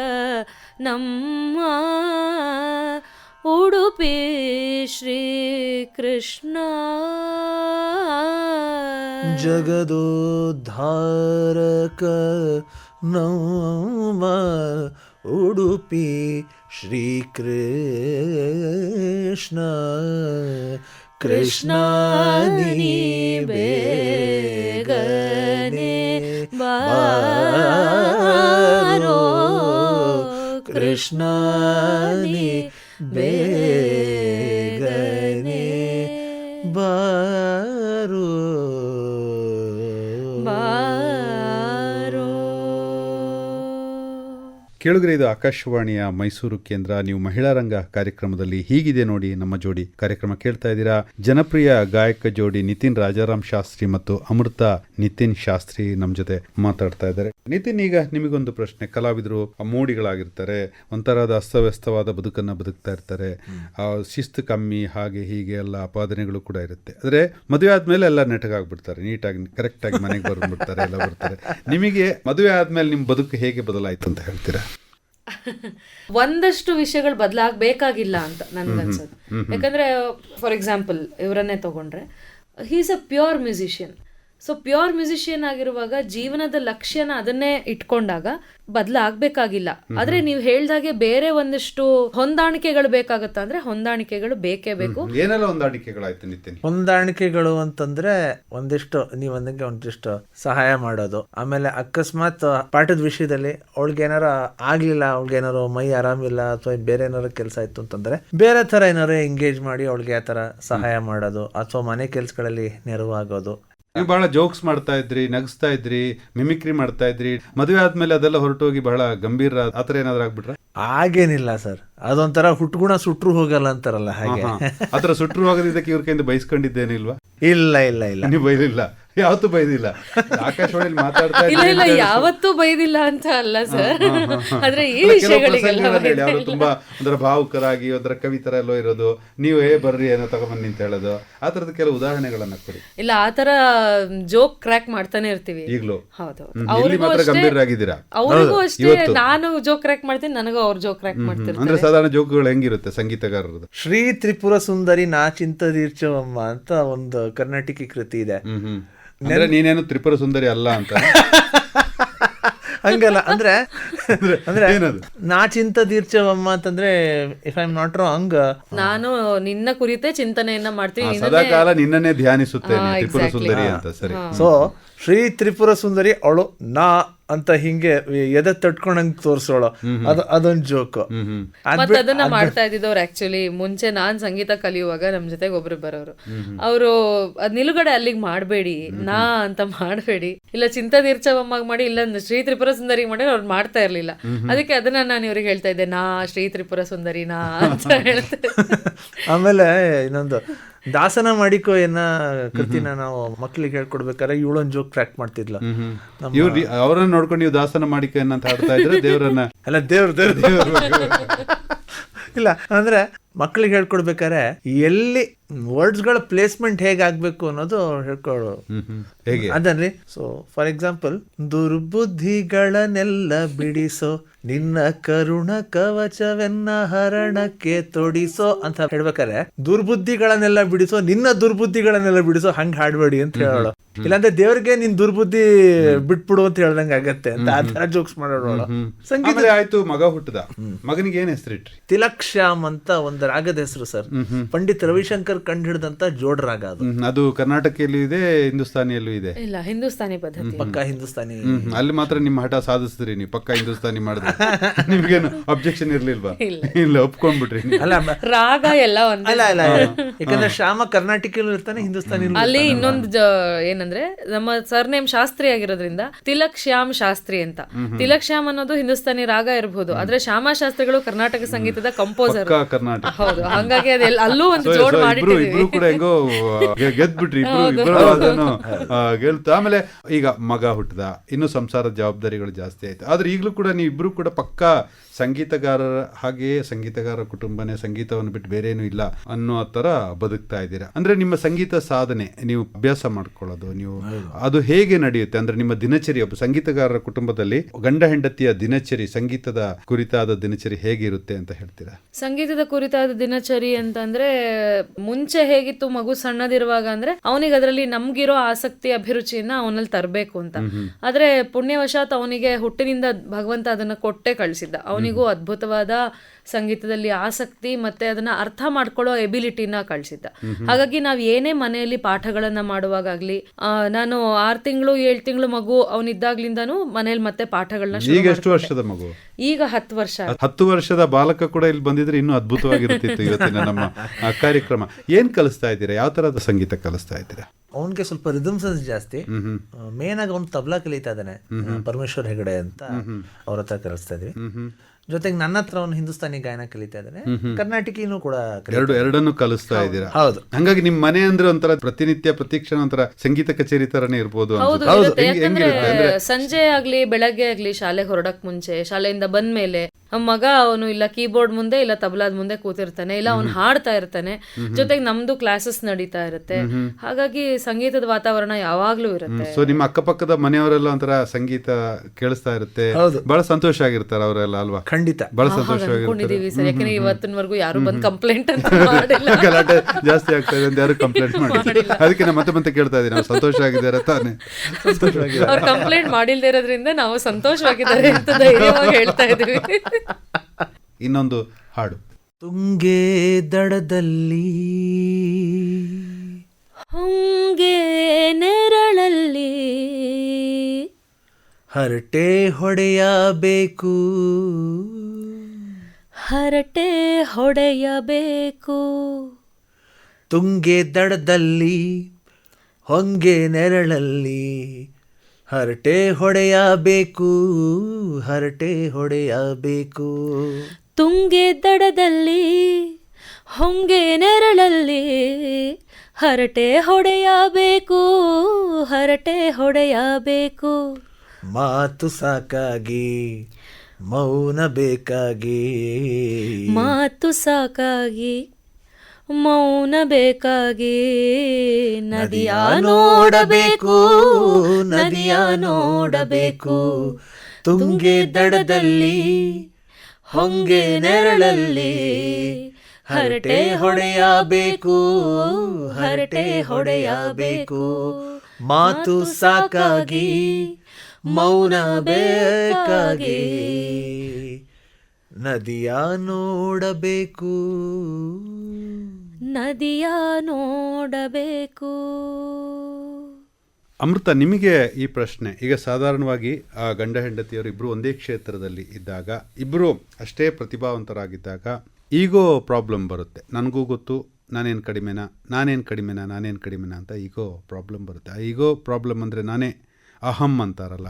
ನಮ್ಮ ಉಡುಪಿ ಶ್ರೀ ಕೃಷ್ಣ. ಜಗದೋದ್ಧಾರಕ ನಮ್ಮ ಉಡುಪಿ ಶ್ರೀಕೃಷ್ಣ ಕೃಷ್ಣ ನೀ ಬೇಗನೆ ಬಾರೋ ಕೃಷ್ಣ ಬಾರೋ ಕೇಳುಗರೆ ಇದು ಆಕಾಶವಾಣಿಯ ಮೈಸೂರು ಕೇಂದ್ರ. ನೀವು ಮಹಿಳಾ ರಂಗ ಕಾರ್ಯಕ್ರಮದಲ್ಲಿ ಹೀಗಿದೆ ನೋಡಿ ನಮ್ಮ ಜೋಡಿ ಕಾರ್ಯಕ್ರಮ ಕೇಳ್ತಾ ಇದ್ದೀರಾ. ಜನಪ್ರಿಯ ಗಾಯಕ ಜೋಡಿ ನಿತಿನ್ ರಾಜಾರಾಮ್ ಶಾಸ್ತ್ರಿ ಮತ್ತು ಅಮೃತ ನಿತಿನ್ ಶಾಸ್ತ್ರಿ ನಮ್ಮ ಜೊತೆ ಮಾತಾಡ್ತಾ ಇದ್ದಾರೆ. ನಿತಿನ್ ಈಗ ನಿಮಗೊಂದು ಪ್ರಶ್ನೆ. ಕಲಾವಿದರು ಮೋಡಿಗಳಾಗಿರ್ತಾರೆ ಒಂಥರದ ಅಸ್ತವ್ಯಸ್ತವಾದ ಬದುಕನ್ನ ಬದುಕ್ತಾ ಇರ್ತಾರೆ. ಆ, ಶಿಸ್ತು ಕಮ್ಮಿ ಹಾಗೆ ಹೀಗೆ ಎಲ್ಲ ಅಪಾದನೆಗಳು ಕೂಡ ಇರುತ್ತೆ. ಆದ್ರೆ ಮದುವೆ ಆದ್ಮೇಲೆ ಎಲ್ಲ ನೆಟ್ಟಗಾಗ್ಬಿಡ್ತಾರೆ ನೀಟಾಗಿ ಕರೆಕ್ಟ್ ಆಗಿ ಮನೆಗೆ ಬರ್ಬಿಡ್ತಾರೆ ಎಲ್ಲ ಬರ್ತಾರೆ. ನಿಮಗೆ ಮದುವೆ ಆದ್ಮೇಲೆ ನಿಮ್ ಬದುಕು ಹೇಗೆ ಬದಲಾಯ್ತು ಅಂತ ಹೇಳ್ತೀರಾ? ಒಂದಷ್ಟು ವಿಷಯಗಳು ಬದಲಾಗಬೇಕಾಗಿಲ್ಲ ಅಂತ ನನ್ಗನ್ಸೋದು ಯಾಕಂದ್ರೆ ಫಾರ್ ಎಕ್ಸಾಂಪಲ್ ಇವರನ್ನೇ ತಗೊಂಡ್ರೆ he's a pure musician so pure musician ಆಗಿರುವಾಗ ಜೀವನದ ಲಕ್ಷ್ಯನ ಅದನ್ನೇ ಇಟ್ಕೊಂಡಾಗ ಬದಲಾಗಬೇಕಾಗಿಲ್ಲ. ಆದ್ರೆ ನೀವು ಹೇಳ್ದಾಗೆ ಬೇರೆ ಒಂದಿಷ್ಟು ಹೊಂದಾಣಿಕೆಗಳು ಬೇಕಾಗತ್ತಾ ಅಂದ್ರೆ ಹೊಂದಾಣಿಕೆಗಳು ಬೇಕೇ ಬೇಕು. ಏನೆಲ್ಲ ಹೊಂದಾಣಿಕೆಗಳಾಯ್ತು ನಿತ್ಯ ಹೊಂದಾಣಿಕೆಗಳು ಅಂತಂದ್ರೆ ಒಂದಿಷ್ಟು ನೀವು ಒಂದಿಗೆ ಒಂದಿಷ್ಟು ಸಹಾಯ ಮಾಡೋದು. ಆಮೇಲೆ ಅಕಸ್ಮಾತ್ ಪಾಠದ ವಿಷಯದಲ್ಲಿ ಅವಳಿಗೆ ಏನಾರ ಆಗ್ಲಿಲ್ಲ ಅವಳಿಗೆ ಏನಾರು ಮೈ ಆರಾಮಿಲ್ಲ ಅಥವಾ ಬೇರೆ ಏನಾರು ಕೆಲಸ ಇತ್ತು ಅಂತಂದ್ರೆ ಬೇರೆ ತರ ಏನಾರು ಎಂಗೇಜ್ ಮಾಡಿ ಅವಳಿಗೆ ಆ ತರ ಸಹಾಯ ಮಾಡೋದು ಅಥವಾ ಮನೆ ಕೆಲ್ಸಗಳಲ್ಲಿ ನೆರವಾಗೋದು. ನೀವು ಬಹಳ ಜೋಕ್ಸ್ ಮಾಡ್ತಾ ಇದ್ರಿ, ನಗಿಸ್ತಾ ಇದ್ರಿ ಮಿಮಿಕ್ರಿ ಮಾಡ್ತಾ ಇದ್ರಿ. ಮದುವೆ ಆದ್ಮೇಲೆ ಅದೆಲ್ಲ ಹೊರಟೋಗಿ ಬಹಳ ಗಂಭೀರ ಆತರ ಏನಾದ್ರೂ ಆಗ್ಬಿಟ್ರೆ? ಆಗೇನಿಲ್ಲ ಸರ್. ಅದೊಂಥರ ಹುಟ್ಟುಗುಣ ಸುಟ್ರು ಹೋಗಲ್ಲ ಅಂತಾರಲ್ಲ ಹಾಗೆ. ಅದರ ಸುಟ್ರು ಹೋಗದಿದ್ದಕ್ಕೆ ಇವ್ರ ಕೈಯಿಂದ ಬೈಸ್ಕೊಂಡಿದ್ದೇನಿಲ್ವಾ? ಇಲ್ಲ ಇಲ್ಲ ಇಲ್ಲ. ನೀವು ಬೈಲಿಲ್ಲ ಯಾವತ್ತೂ ಬೈದಿಲ್ಲ. ಆಕಾಶವಾಣಿಯಲ್ಲಿ ಮಾತಾಡ್ತಾ ಇಲ್ಲ ಇಲ್ಲ ಯಾವತ್ತೂ ಬೈದಿಲ್ಲ ಅಂತ ಅಲ್ಲ ಸರ್. ಆದ್ರೆ ಈ ಯಾರು ತುಂಬಾ ಒಂಥರ ಭಾವುಕರಾಗಿ ಒಂಥರ ಕವಿತರ ಎಲ್ಲೋ ಇರೋದು. ನೀವು ಹೇ ಬರ್ರಿ ಏನೋ ತಗೊಂಬನ್ನಿ ಅಂತ ಹೇಳೋದು. ಆ ತರದ ಕೆಲವು ಉದಾಹರಣೆಗಳನ್ನ ಕೊಡಿ. ಇಲ್ಲ ಆತರ ಜೋಕ್ ಕ್ರ್ಯಾಕ್ ಮಾಡ್ತಾನೆ ಇರ್ತೀವಿ. ಈಗಲೂ. ಹೌದು ಅವರಿಗೂ ಗಂಭೀರರಾಗಿದ್ದೀರಾ? ಅವರಿಗೂ ಅಷ್ಟೇ ನಾನು ಜೋಕ್ ಕ್ರ್ಯಾಕ್ ಮಾಡ್ತೀನಿ ನನಗೂ ಅವ್ರು ಜೋಕ್ ಕ್ರ್ಯಾಕ್ ಮಾಡ್ತಿರ್ತಾರೆ. ಅಂದ್ರೆ ಸಾಧಾರಣ ಜೋಕುಗಳು ಹೆಂಗಿರುತ್ತೆ ಸಂಗೀತಗಾರರದು ಶ್ರೀ ತ್ರಿಪುರ ಸುಂದರಿ ನಾ ಚಿಂತದೀರ್ಚವಮ್ಮ ಅಂತ ಒಂದು ಕರ್ನಾಟಕಿ ಕೃತಿ ಇದೆ. ಅಂದ್ರೆ ನೀನೇನು ತ್ರಿಪುರ ಸುಂದರಿ ಅಲ್ಲ ಅಂತ? ಹಂಗಲ್ಲ ಅಂದ್ರೆ ಅಂದ್ರೆ ನಾ ಚಿಂತ ದೀರ್ಚವಮ್ಮ ಅಂತಂದ್ರೆ if I am not wrong ನಾನು ನಿನ್ನ ಕುರಿತೇ ಚಿಂತನೆಯನ್ನ ಮಾಡ್ತೀನಿ ಸದಾ ಕಾಲ ನಿನ್ನನ್ನೇ ಧ್ಯಾನಿಸುತ್ತೇನೆ ತ್ರಿಪುರ ಸುಂದರಿ ಅಂತ ಸರಿ. ಸೊ ಶ್ರೀ ತ್ರಿಪುರ ಸುಂದರಿ ಅವಳು ನಾ ಅಂತ ಹಿಂಗೆ ಎದೆ ತಟ್ಕೊಂಡಂಗ್ ತೋರ್ಸೋಳು. ಅದು ಅದೊಂದ್ ಜೋಕ್ ಮತ್ತೆ ಅದನ್ನ ಮಾಡ್ತಾ ಇದ್ದಿದ್ದವ್ರು ಆಕ್ಚುಲಿ ಮುಂಚೆ ನಾನ್ ಸಂಗೀತ ಕಲಿಯುವಾಗ ನಮ್ ಜೊತೆಗೆ ಒಬ್ರು ಬರೋರು. ಅವರು ಅದ್ ನಿಲುಗಡೆ ಅಲ್ಲಿಗೆ ಮಾಡಬೇಡಿ ನಾ ಅಂತ ಮಾಡಬೇಡಿ. ಇಲ್ಲ ಚಿಂತದೀರ್ಚವಮ್ಮಾಗ್ ಮಾಡಿ ಇಲ್ಲ ಶ್ರೀ ತ್ರಿಪುರ ಸುಂದರಿ ಮಾಡಿ ಅವ್ರು ಮಾಡ್ತಾ ಇರ್ಲಿಲ್ಲ. ಅದಕ್ಕೆ ಅದನ್ನ ನಾನು ಇವ್ರಿಗೆ ಹೇಳ್ತಾ ಇದ್ದೆ ನಾ ಶ್ರೀ ತ್ರಿಪುರ ಸುಂದರಿ ನಾ ಅಂತ ಹೇಳ್ತಾ ಆಮೇಲೆ ಇನ್ನೊಂದು ದಾಸನ ಮಾಡಿಕೋ ಏನ ಕೃತಿನ ನಾವು ಮಕ್ಳಿಗೆ ಹೇಳ್ಕೊಡ್ಬೇಕಾದ್ರೆ ಇವಳೊಂದು ಜೋಕ್ ಟ್ರ್ಯಾಕ್ ಮಾಡ್ತಿದ್ಲ. ಇವ್ರು ಅವರನ್ನ ನೋಡ್ಕೊಂಡು ನೀವು ದಾಸನ ಮಾಡಿಕೋ ಏನಂತ ಹಾಡ್ತಾ ಇದ್ರೆ ದೇವರನ್ನ ಅಲ್ಲ ದೇವ್ರ ದೇವ್ರ ಇಲ್ಲ ಅಂದ್ರೆ ಮಕ್ಳಿಗೆ ಹೇಳ್ಕೊಡ್ಬೇಕಾರೆ ಎಲ್ಲಿ ವರ್ಡ್ಸ್ಗಳ ಪ್ಲೇಸ್ಮೆಂಟ್ ಹೇಗಾಗ್ಬೇಕು ಅನ್ನೋದು ಹೇಳ್ಕೊಡು ಹೇಗೆ? ಅದನ್ರಿ ಸೊ ಫಾರ್ ಎಕ್ಸಾಂಪಲ್ ದುರ್ಬುದ್ಧಿಗಳನ್ನೆಲ್ಲ ಬಿಡಿಸೋ ನಿನ್ನ ಕರುಣ ಕವಚವೆನ್ನ ಹರಣಕ್ಕೆ ತೊಡಿಸೋ ಅಂತ ಹೇಳ್ಬೇಕಾರೆ ದುರ್ಬುದ್ಧಿಗಳನ್ನೆಲ್ಲ ಬಿಡಿಸೋ ನಿನ್ನ ದುರ್ಬುದ್ಧಿಗಳನ್ನೆಲ್ಲ ಬಿಡಿಸೋ ಹಂಗ್ ಹಾಡ್ಬೇಡಿ ಅಂತ ಹೇಳೋಳು. ಇಲ್ಲಾಂದ್ರೆ ದೇವ್ರಿಗೆ ನಿನ್ ದುರ್ಬುದ್ಧಿ ಬಿಟ್ಬಿಡು ಅಂತ ಹೇಳ್ದಂಗ ಆಗತ್ತೆ ಅಂತ ಆ ತರ ಜೋಕ್ಸ್ ಮಾಡೋಳು ಸಂಗೀತ ಆಯ್ತು ಮಗ ಹುಟ್ಟದ. ಮಗನಿಗೆ ಏನ್ ಹೆಸರಿಟ್ರಿ? ತಿಲಕ್ ಶ್ಯಾಮ್ ಅಂತ ಒಂದು ರಾಗದ ಹೆಸರು ಸರ್. ಪಂಡಿತ್ ರವಿಶಂಕರ್ ಕಂಡು ಹಿಡಿದಂತ ಜೋಡ್ ರಾಗ ಅದು. ಅದು ಕರ್ನಾಟಕದಲ್ಲೂ ಇದೆ ಹಿಂದೂಸ್ತಾನಿಯಲ್ಲೂ ಇದೆ. ಇಲ್ಲ ಹಿಂದೂಸ್ತಾನಿ ಪದ್ಧತಿ. ಪಕ್ಕಾ ಹಿಂದೂಸ್ತಾನಿ. ಅಲ್ಲಿ ಮಾತ್ರ ನಿಮ್ಮ ಹಠ ಸಾಧಿಸಿದ್ರಿ ನೀವು ಪಕ್ಕ ಹಿಂದೂಸ್ತಾನಿ ಮಾಡಿದ್ರೆ. ನಿಮ್ಗೇನು ಅಬ್ಜೆಕ್ಷನ್ ಇರ್ಲಿಲ್ವಾ? ಇಲ್ಲ. ಒಪ್ಕೊಂಡ್ಬಿಟ್ರಿ. ಅಲ್ಲ ರಾಗ ಎಲ್ಲ ಒಂದೇ. ಅಲ್ಲ ಅಲ್ಲ ಯಾಕಂದ್ರೆ ಶ್ಯಾಮ ಕರ್ನಾಟಕಲ್ಲೂ ಇರ್ತಾನೆ ಹಿಂದೂಸ್ತಾನಿ ಅಲ್ಲಿ ಇನ್ನೊಂದು ಏನಂದ್ರೆ ನಮ್ಮ ಸರ್ನೇಮ್ ಶಾಸ್ತ್ರಿ ಆಗಿರೋದ್ರಿಂದ ತಿಲಕ್ ಶ್ಯಾಮ್ ಶಾಸ್ತ್ರಿ ಅಂತ. ತಿಲಕ್ ಶ್ಯಾಮ್ ಅನ್ನೋದು ಹಿಂದೂಸ್ತಾನಿ ರಾಗ ಇರಬಹುದು ಆದ್ರೆ ಶ್ಯಾಮ ಶಾಸ್ತ್ರಿಗಳು ಕರ್ನಾಟಕ ಸಂಗೀತದ ಕಂಪೋಸರ್ ಪಕ್ಕ ಕರ್ನಾಟಕ. ಹೌದು ಹಂಗಾಗಿ ಅದೆಲ್ಲ ಅಲ್ಲೂ ಒಂದು ಜೋಡ್ so ಇಬ್ರು ಇಬ್ರು ಕೂಡ ಹೆಂಗೋ ಗೆದ್ಬಿಟ್ರಿ ಇಬ್ರು ಇಬ್ರು ಅದನ್ನು ಗೆಲ್ತು. ಆಮೇಲೆ ಈಗ ಮಗ ಹುಟ್ಟದ ಇನ್ನು ಸಂಸಾರದ ಜವಾಬ್ದಾರಿಗಳು ಜಾಸ್ತಿ ಆಯ್ತು. ಆದ್ರೆ ಈಗಲೂ ಕೂಡ ನೀವು ಇಬ್ರು ಕೂಡ ಪಕ್ಕ ಸಂಗೀತಗಾರರ ಹಾಗೆಯೇ ಸಂಗೀತಗಾರರ ಕುಟುಂಬನೇ ಸಂಗೀತವನ್ನು ಬಿಟ್ಟು ಬೇರೆ ಏನೂ ಇಲ್ಲ ಅನ್ನೋ ತರ ಬದುಕ್ತಾ ಇದ್ದೀರಾ? ಅಂದ್ರೆ ನಿಮ್ಮ ಸಂಗೀತ ಸಾಧನೆ ನೀವು ಅಭ್ಯಾಸ ಮಾಡ್ಕೊಳ್ಳೋದು ನೀವು ಅದು ಹೇಗೆ ನಡೆಯುತ್ತೆ? ಅಂದ್ರೆ ನಿಮ್ಮ ದಿನಚರಿ ಒಬ್ಬ ಸಂಗೀತಗಾರರ ಕುಟುಂಬದಲ್ಲಿ ಗಂಡ ಹೆಂಡತಿಯ ದಿನಚರಿ ಸಂಗೀತದ ಕುರಿತಾದ ದಿನಚರಿ ಹೇಗಿರುತ್ತೆ ಅಂತ ಹೇಳ್ತೀರಾ? ಸಂಗೀತದ ಕುರಿತಾದ ದಿನಚರಿ ಅಂತಂದ್ರೆ ಮುಂಚೆ ಹೇಗಿತ್ತು ಮಗು ಸಣ್ಣದಿರುವಾಗ ಅಂದ್ರೆ ಅವನಿಗೆ ಅದರಲ್ಲಿ ನಮ್ಗಿರೋ ಆಸಕ್ತಿ ಅಭಿರುಚಿಯನ್ನ ಅವನಲ್ಲಿ ತರಬೇಕು ಅಂತ. ಆದ್ರೆ ಪುಣ್ಯವಶಾತ್ ಅವನಿಗೆ ಹುಟ್ಟಿನಿಂದ ಭಗವಂತ ಅದನ್ನ ಕೊಟ್ಟೆ ಕಳಿಸಿದ್ದ. ಅವನಿಗೂ ಅದ್ಭುತವಾದ ಸಂಗೀತದಲ್ಲಿ ಆಸಕ್ತಿ ಮತ್ತೆ ಅದನ್ನ ಅರ್ಥ ಮಾಡ್ಕೊಳ್ಳೋ ಎಬಿಲಿಟಿನ ಕಳಿಸಿದ್ದ. ಹಾಗಾಗಿ ನಾವ್ ಏನೇ ಮನೆಯಲ್ಲಿ ಪಾಠಗಳನ್ನ ಮಾಡುವಾಗಲಿ ನಾನು ಆರ್ ತಿಂಗಳು ಏಳು ತಿಂಗಳು ಮಗು ಅವನಿದ್ದಾಗ್ಲಿಂದಾನು ಮನೇಲಿ ಮತ್ತೆ ಪಾಠಗಳನ್ನ ಈಗ ಎಷ್ಟು ವರ್ಷದ ಮಗು? ಈಗ ಹತ್ತು ವರ್ಷ ಹತ್ತು ವರ್ಷದ ಬಾಲಕ ಕೂಡ ಇಲ್ಲಿ ಬಂದಿದ್ರೆ ಇನ್ನೂ ಅದ್ಭುತವಾಗಿರುತ್ತಿತ್ತು ಇವತ್ತಿನ ನಮ್ಮ ಕಾರ್ಯಕ್ರಮ. ಏನ್ ಕಲಿಸ್ತಾ ಇದ್ದೀರಾ? ಯಾವ ತರದ ಸಂಗೀತ ಕಲಿಸ್ತಾ ಇದ್ದೀರಾ? ಅವನಿಗೆ ಸ್ವಲ್ಪ ರಿದಮ್ ಸೆನ್ಸ್ ಜಾಸ್ತಿ. ಮೇನ್ ಆಗಿ ಅವ್ನು ತಬ್ಲಾ ಕಲಿತಾ ಇದ್ದಾನೆ ಪರಮೇಶ್ವರ್ ಹೆಗಡೆ ಅಂತ ಅವ್ರ ಹತ್ರ ಕಲಿಸ್ತಾ ಇದ್ವಿ. ಜೊತೆಗೆ ನನ್ನ ಹತ್ರ ಅವ್ನು ಹಿಂದೂಸ್ತಾನಿ ಗಾಯನ ಕಲಿತಾ ಇದ್ದಾನೆ ಕರ್ನಾಟಕಿನೂ ಕೂಡ ಎರಡು ಎರಡನ್ನು ಕಲಿಸ್ತಾ ಇದ್ದೀರಾ? ಹೌದು. ಹಂಗಾಗಿ ನಿಮ್ ಮನೆ ಅಂದ್ರೆ ಒಂಥರ ಪ್ರತಿನಿತ್ಯ ಪ್ರತಿಕ್ಷಣ ಒಂಥರ ಸಂಗೀತ ಕಚೇರಿ ತರನೇ ಇರ್ಬೋದು ಸಂಜೆ ಆಗ್ಲಿ ಬೆಳಗ್ಗೆ ಆಗ್ಲಿ ಶಾಲೆಗೆ ಹೊರಡಕ್ ಮುಂಚೆ ಶಾಲೆಯಿಂದ ಬಂದ್ಮೇಲೆ ಮಗ ಅವನು ಇಲ್ಲ ಕೀಬೋರ್ಡ್ ಮುಂದೆ ಇಲ್ಲ ತಬಲಾದ ಮುಂದೆ ಕೂತಿರ್ತಾನೆ ಇಲ್ಲ ಅವನು ಹಾಡ್ತಾ ಇರ್ತಾನೆ. ಜೊತೆಗೆ ನಮ್ದು ಕ್ಲಾಸಸ್ ನಡೀತಾ ಇರುತ್ತೆ. ಹಾಗಾಗಿ ಸಂಗೀತದ ವಾತಾವರಣ ಯಾವಾಗ್ಲೂ ಇರುತ್ತೆ. ಸೊ ನಿಮ್ಮ ಅಕ್ಕಪಕ್ಕದ ಮನೆಯವರೆಲ್ಲ ಒಂಥರ ಸಂಗೀತ ಕೇಳಿಸ್ತಾ ಇರುತ್ತೆ. ಹೌದು. ಬಹಳ ಸಂತೋಷ ಆಗಿರ್ತಾರೆ ಅವರೆಲ್ಲ ಅಲ್ವಾ? ಖಂಡಿತ. ಬಹಳ ಸಂತೋಷ ಅನ್ಕೊಂಡಿದೀವಿ ಸರ್. ಯಾಕಂದ್ರೆ ಇವತ್ತಿನವರೆಗೂ ಯಾರು ಬಂದು ಕಂಪ್ಲೇಂಟ್ ಅಂತ ಮಾಡಿಲ್ಲ. ಗಲಾಟೆ ಜಾಸ್ತಿ ಆಗ್ತಾ ಇದೆ ಅಂತ ಯಾರು ಕಂಪ್ಲೇಂಟ್ ಮಾಡಿ ಅದಕ್ಕೆ ನಾನು ಮತ್ತೆ ಮತ್ತೆ ಕೇಳ್ತಾ ಇದ್ದೀನಿ. ನಾವು ಸಂತೋಷ ಆಗಿದ್ದಾರೆ ತಾನೆ. ಅವ್ರು ಕಂಪ್ಲೇಂಟ್ ಮಾಡಿಲ್ದೇ ಇರೋದ್ರಿಂದ ನಾವು ಸಂತೋಷವಾಗಿದ್ದಾರೆ ಅಂತ ಧೈರ್ಯವಾಗಿ ಹೇಳ್ತಾ ಇದೀವಿ ಇನ್ನೊಂದು ಹಾಡು. ತುಂಗೆ ದಡದಲ್ಲಿ ಹೊಂಗೆ ನೆರಳಲ್ಲಿ ಹರಟೆ ಹೊಡೆಯಬೇಕು. ಹರಟೆ ಹೊಡೆಯಬೇಕು. ತುಂಗೆ ದಡದಲ್ಲಿ ಹೊಂಗೆ ನೆರಳಲ್ಲಿ ಹರಟೆ ಹೊಡೆಯಬೇಕು ಹರಟೆ ಹೊಡೆಯಬೇಕು. ತುಂಗೆ ದಡದಲ್ಲಿ ಹೊಂಗೆ ನೆರಳಲ್ಲಿ ಹರಟೆ ಹೊಡೆಯಬೇಕು ಹರಟೆ ಹೊಡೆಯಬೇಕು. ಮಾತು ಸಾಕಾಗಿ ಮೌನ ಬೇಕಾಗಿ. ಮಾತು ಸಾಕಾಗಿ ಮೌನ ಬೇಕಾಗಿ ನದಿಯ ನೋಡಬೇಕು ನದಿಯ ನೋಡಬೇಕು. ತುಂಗೆ ದಡದಲ್ಲಿ, ಹೊಂಗೆ ನೆರಳಲ್ಲಿ ಹರಟೆ ಹೊಡೆಯಬೇಕು ಹರಟೆ ಹೊಡೆಯಬೇಕು. ಮಾತು ಸಾಕಾಗಿ, ಮೌನ ಬೇಕಾಗಿ. ನದಿಯ ನೋಡಬೇಕು. ನದಿಯ ನೋಡಬೇಕು. ಅಮೃತ, ನಿಮಗೆ ಈ ಪ್ರಶ್ನೆ. ಈಗ ಸಾಧಾರಣವಾಗಿ ಆ ಗಂಡ ಹೆಂಡತಿಯರು ಇಬ್ಬರು ಒಂದೇ ಕ್ಷೇತ್ರದಲ್ಲಿ ಇದ್ದಾಗ ಇಬ್ಬರು ಅಷ್ಟೇ ಪ್ರತಿಭಾವಂತರಾಗಿದ್ದಾಗ ಈಗೋ ಪ್ರಾಬ್ಲಮ್ ಬರುತ್ತೆ. ನನಗೂ ಗೊತ್ತು, ನಾನೇನು ಕಡಿಮೆನಾ ನಾನೇನು ಕಡಿಮೆನಾ ನಾನೇನು ಕಡಿಮೆನಾ ಅಂತ ಈಗೋ ಪ್ರಾಬ್ಲಮ್ ಬರುತ್ತೆ. ಆ ಈಗೋ ಪ್ರಾಬ್ಲಮ್ ಅಂದರೆ ನಾನೇ ಅಹಂ ಅಂತಾರಲ್ಲ.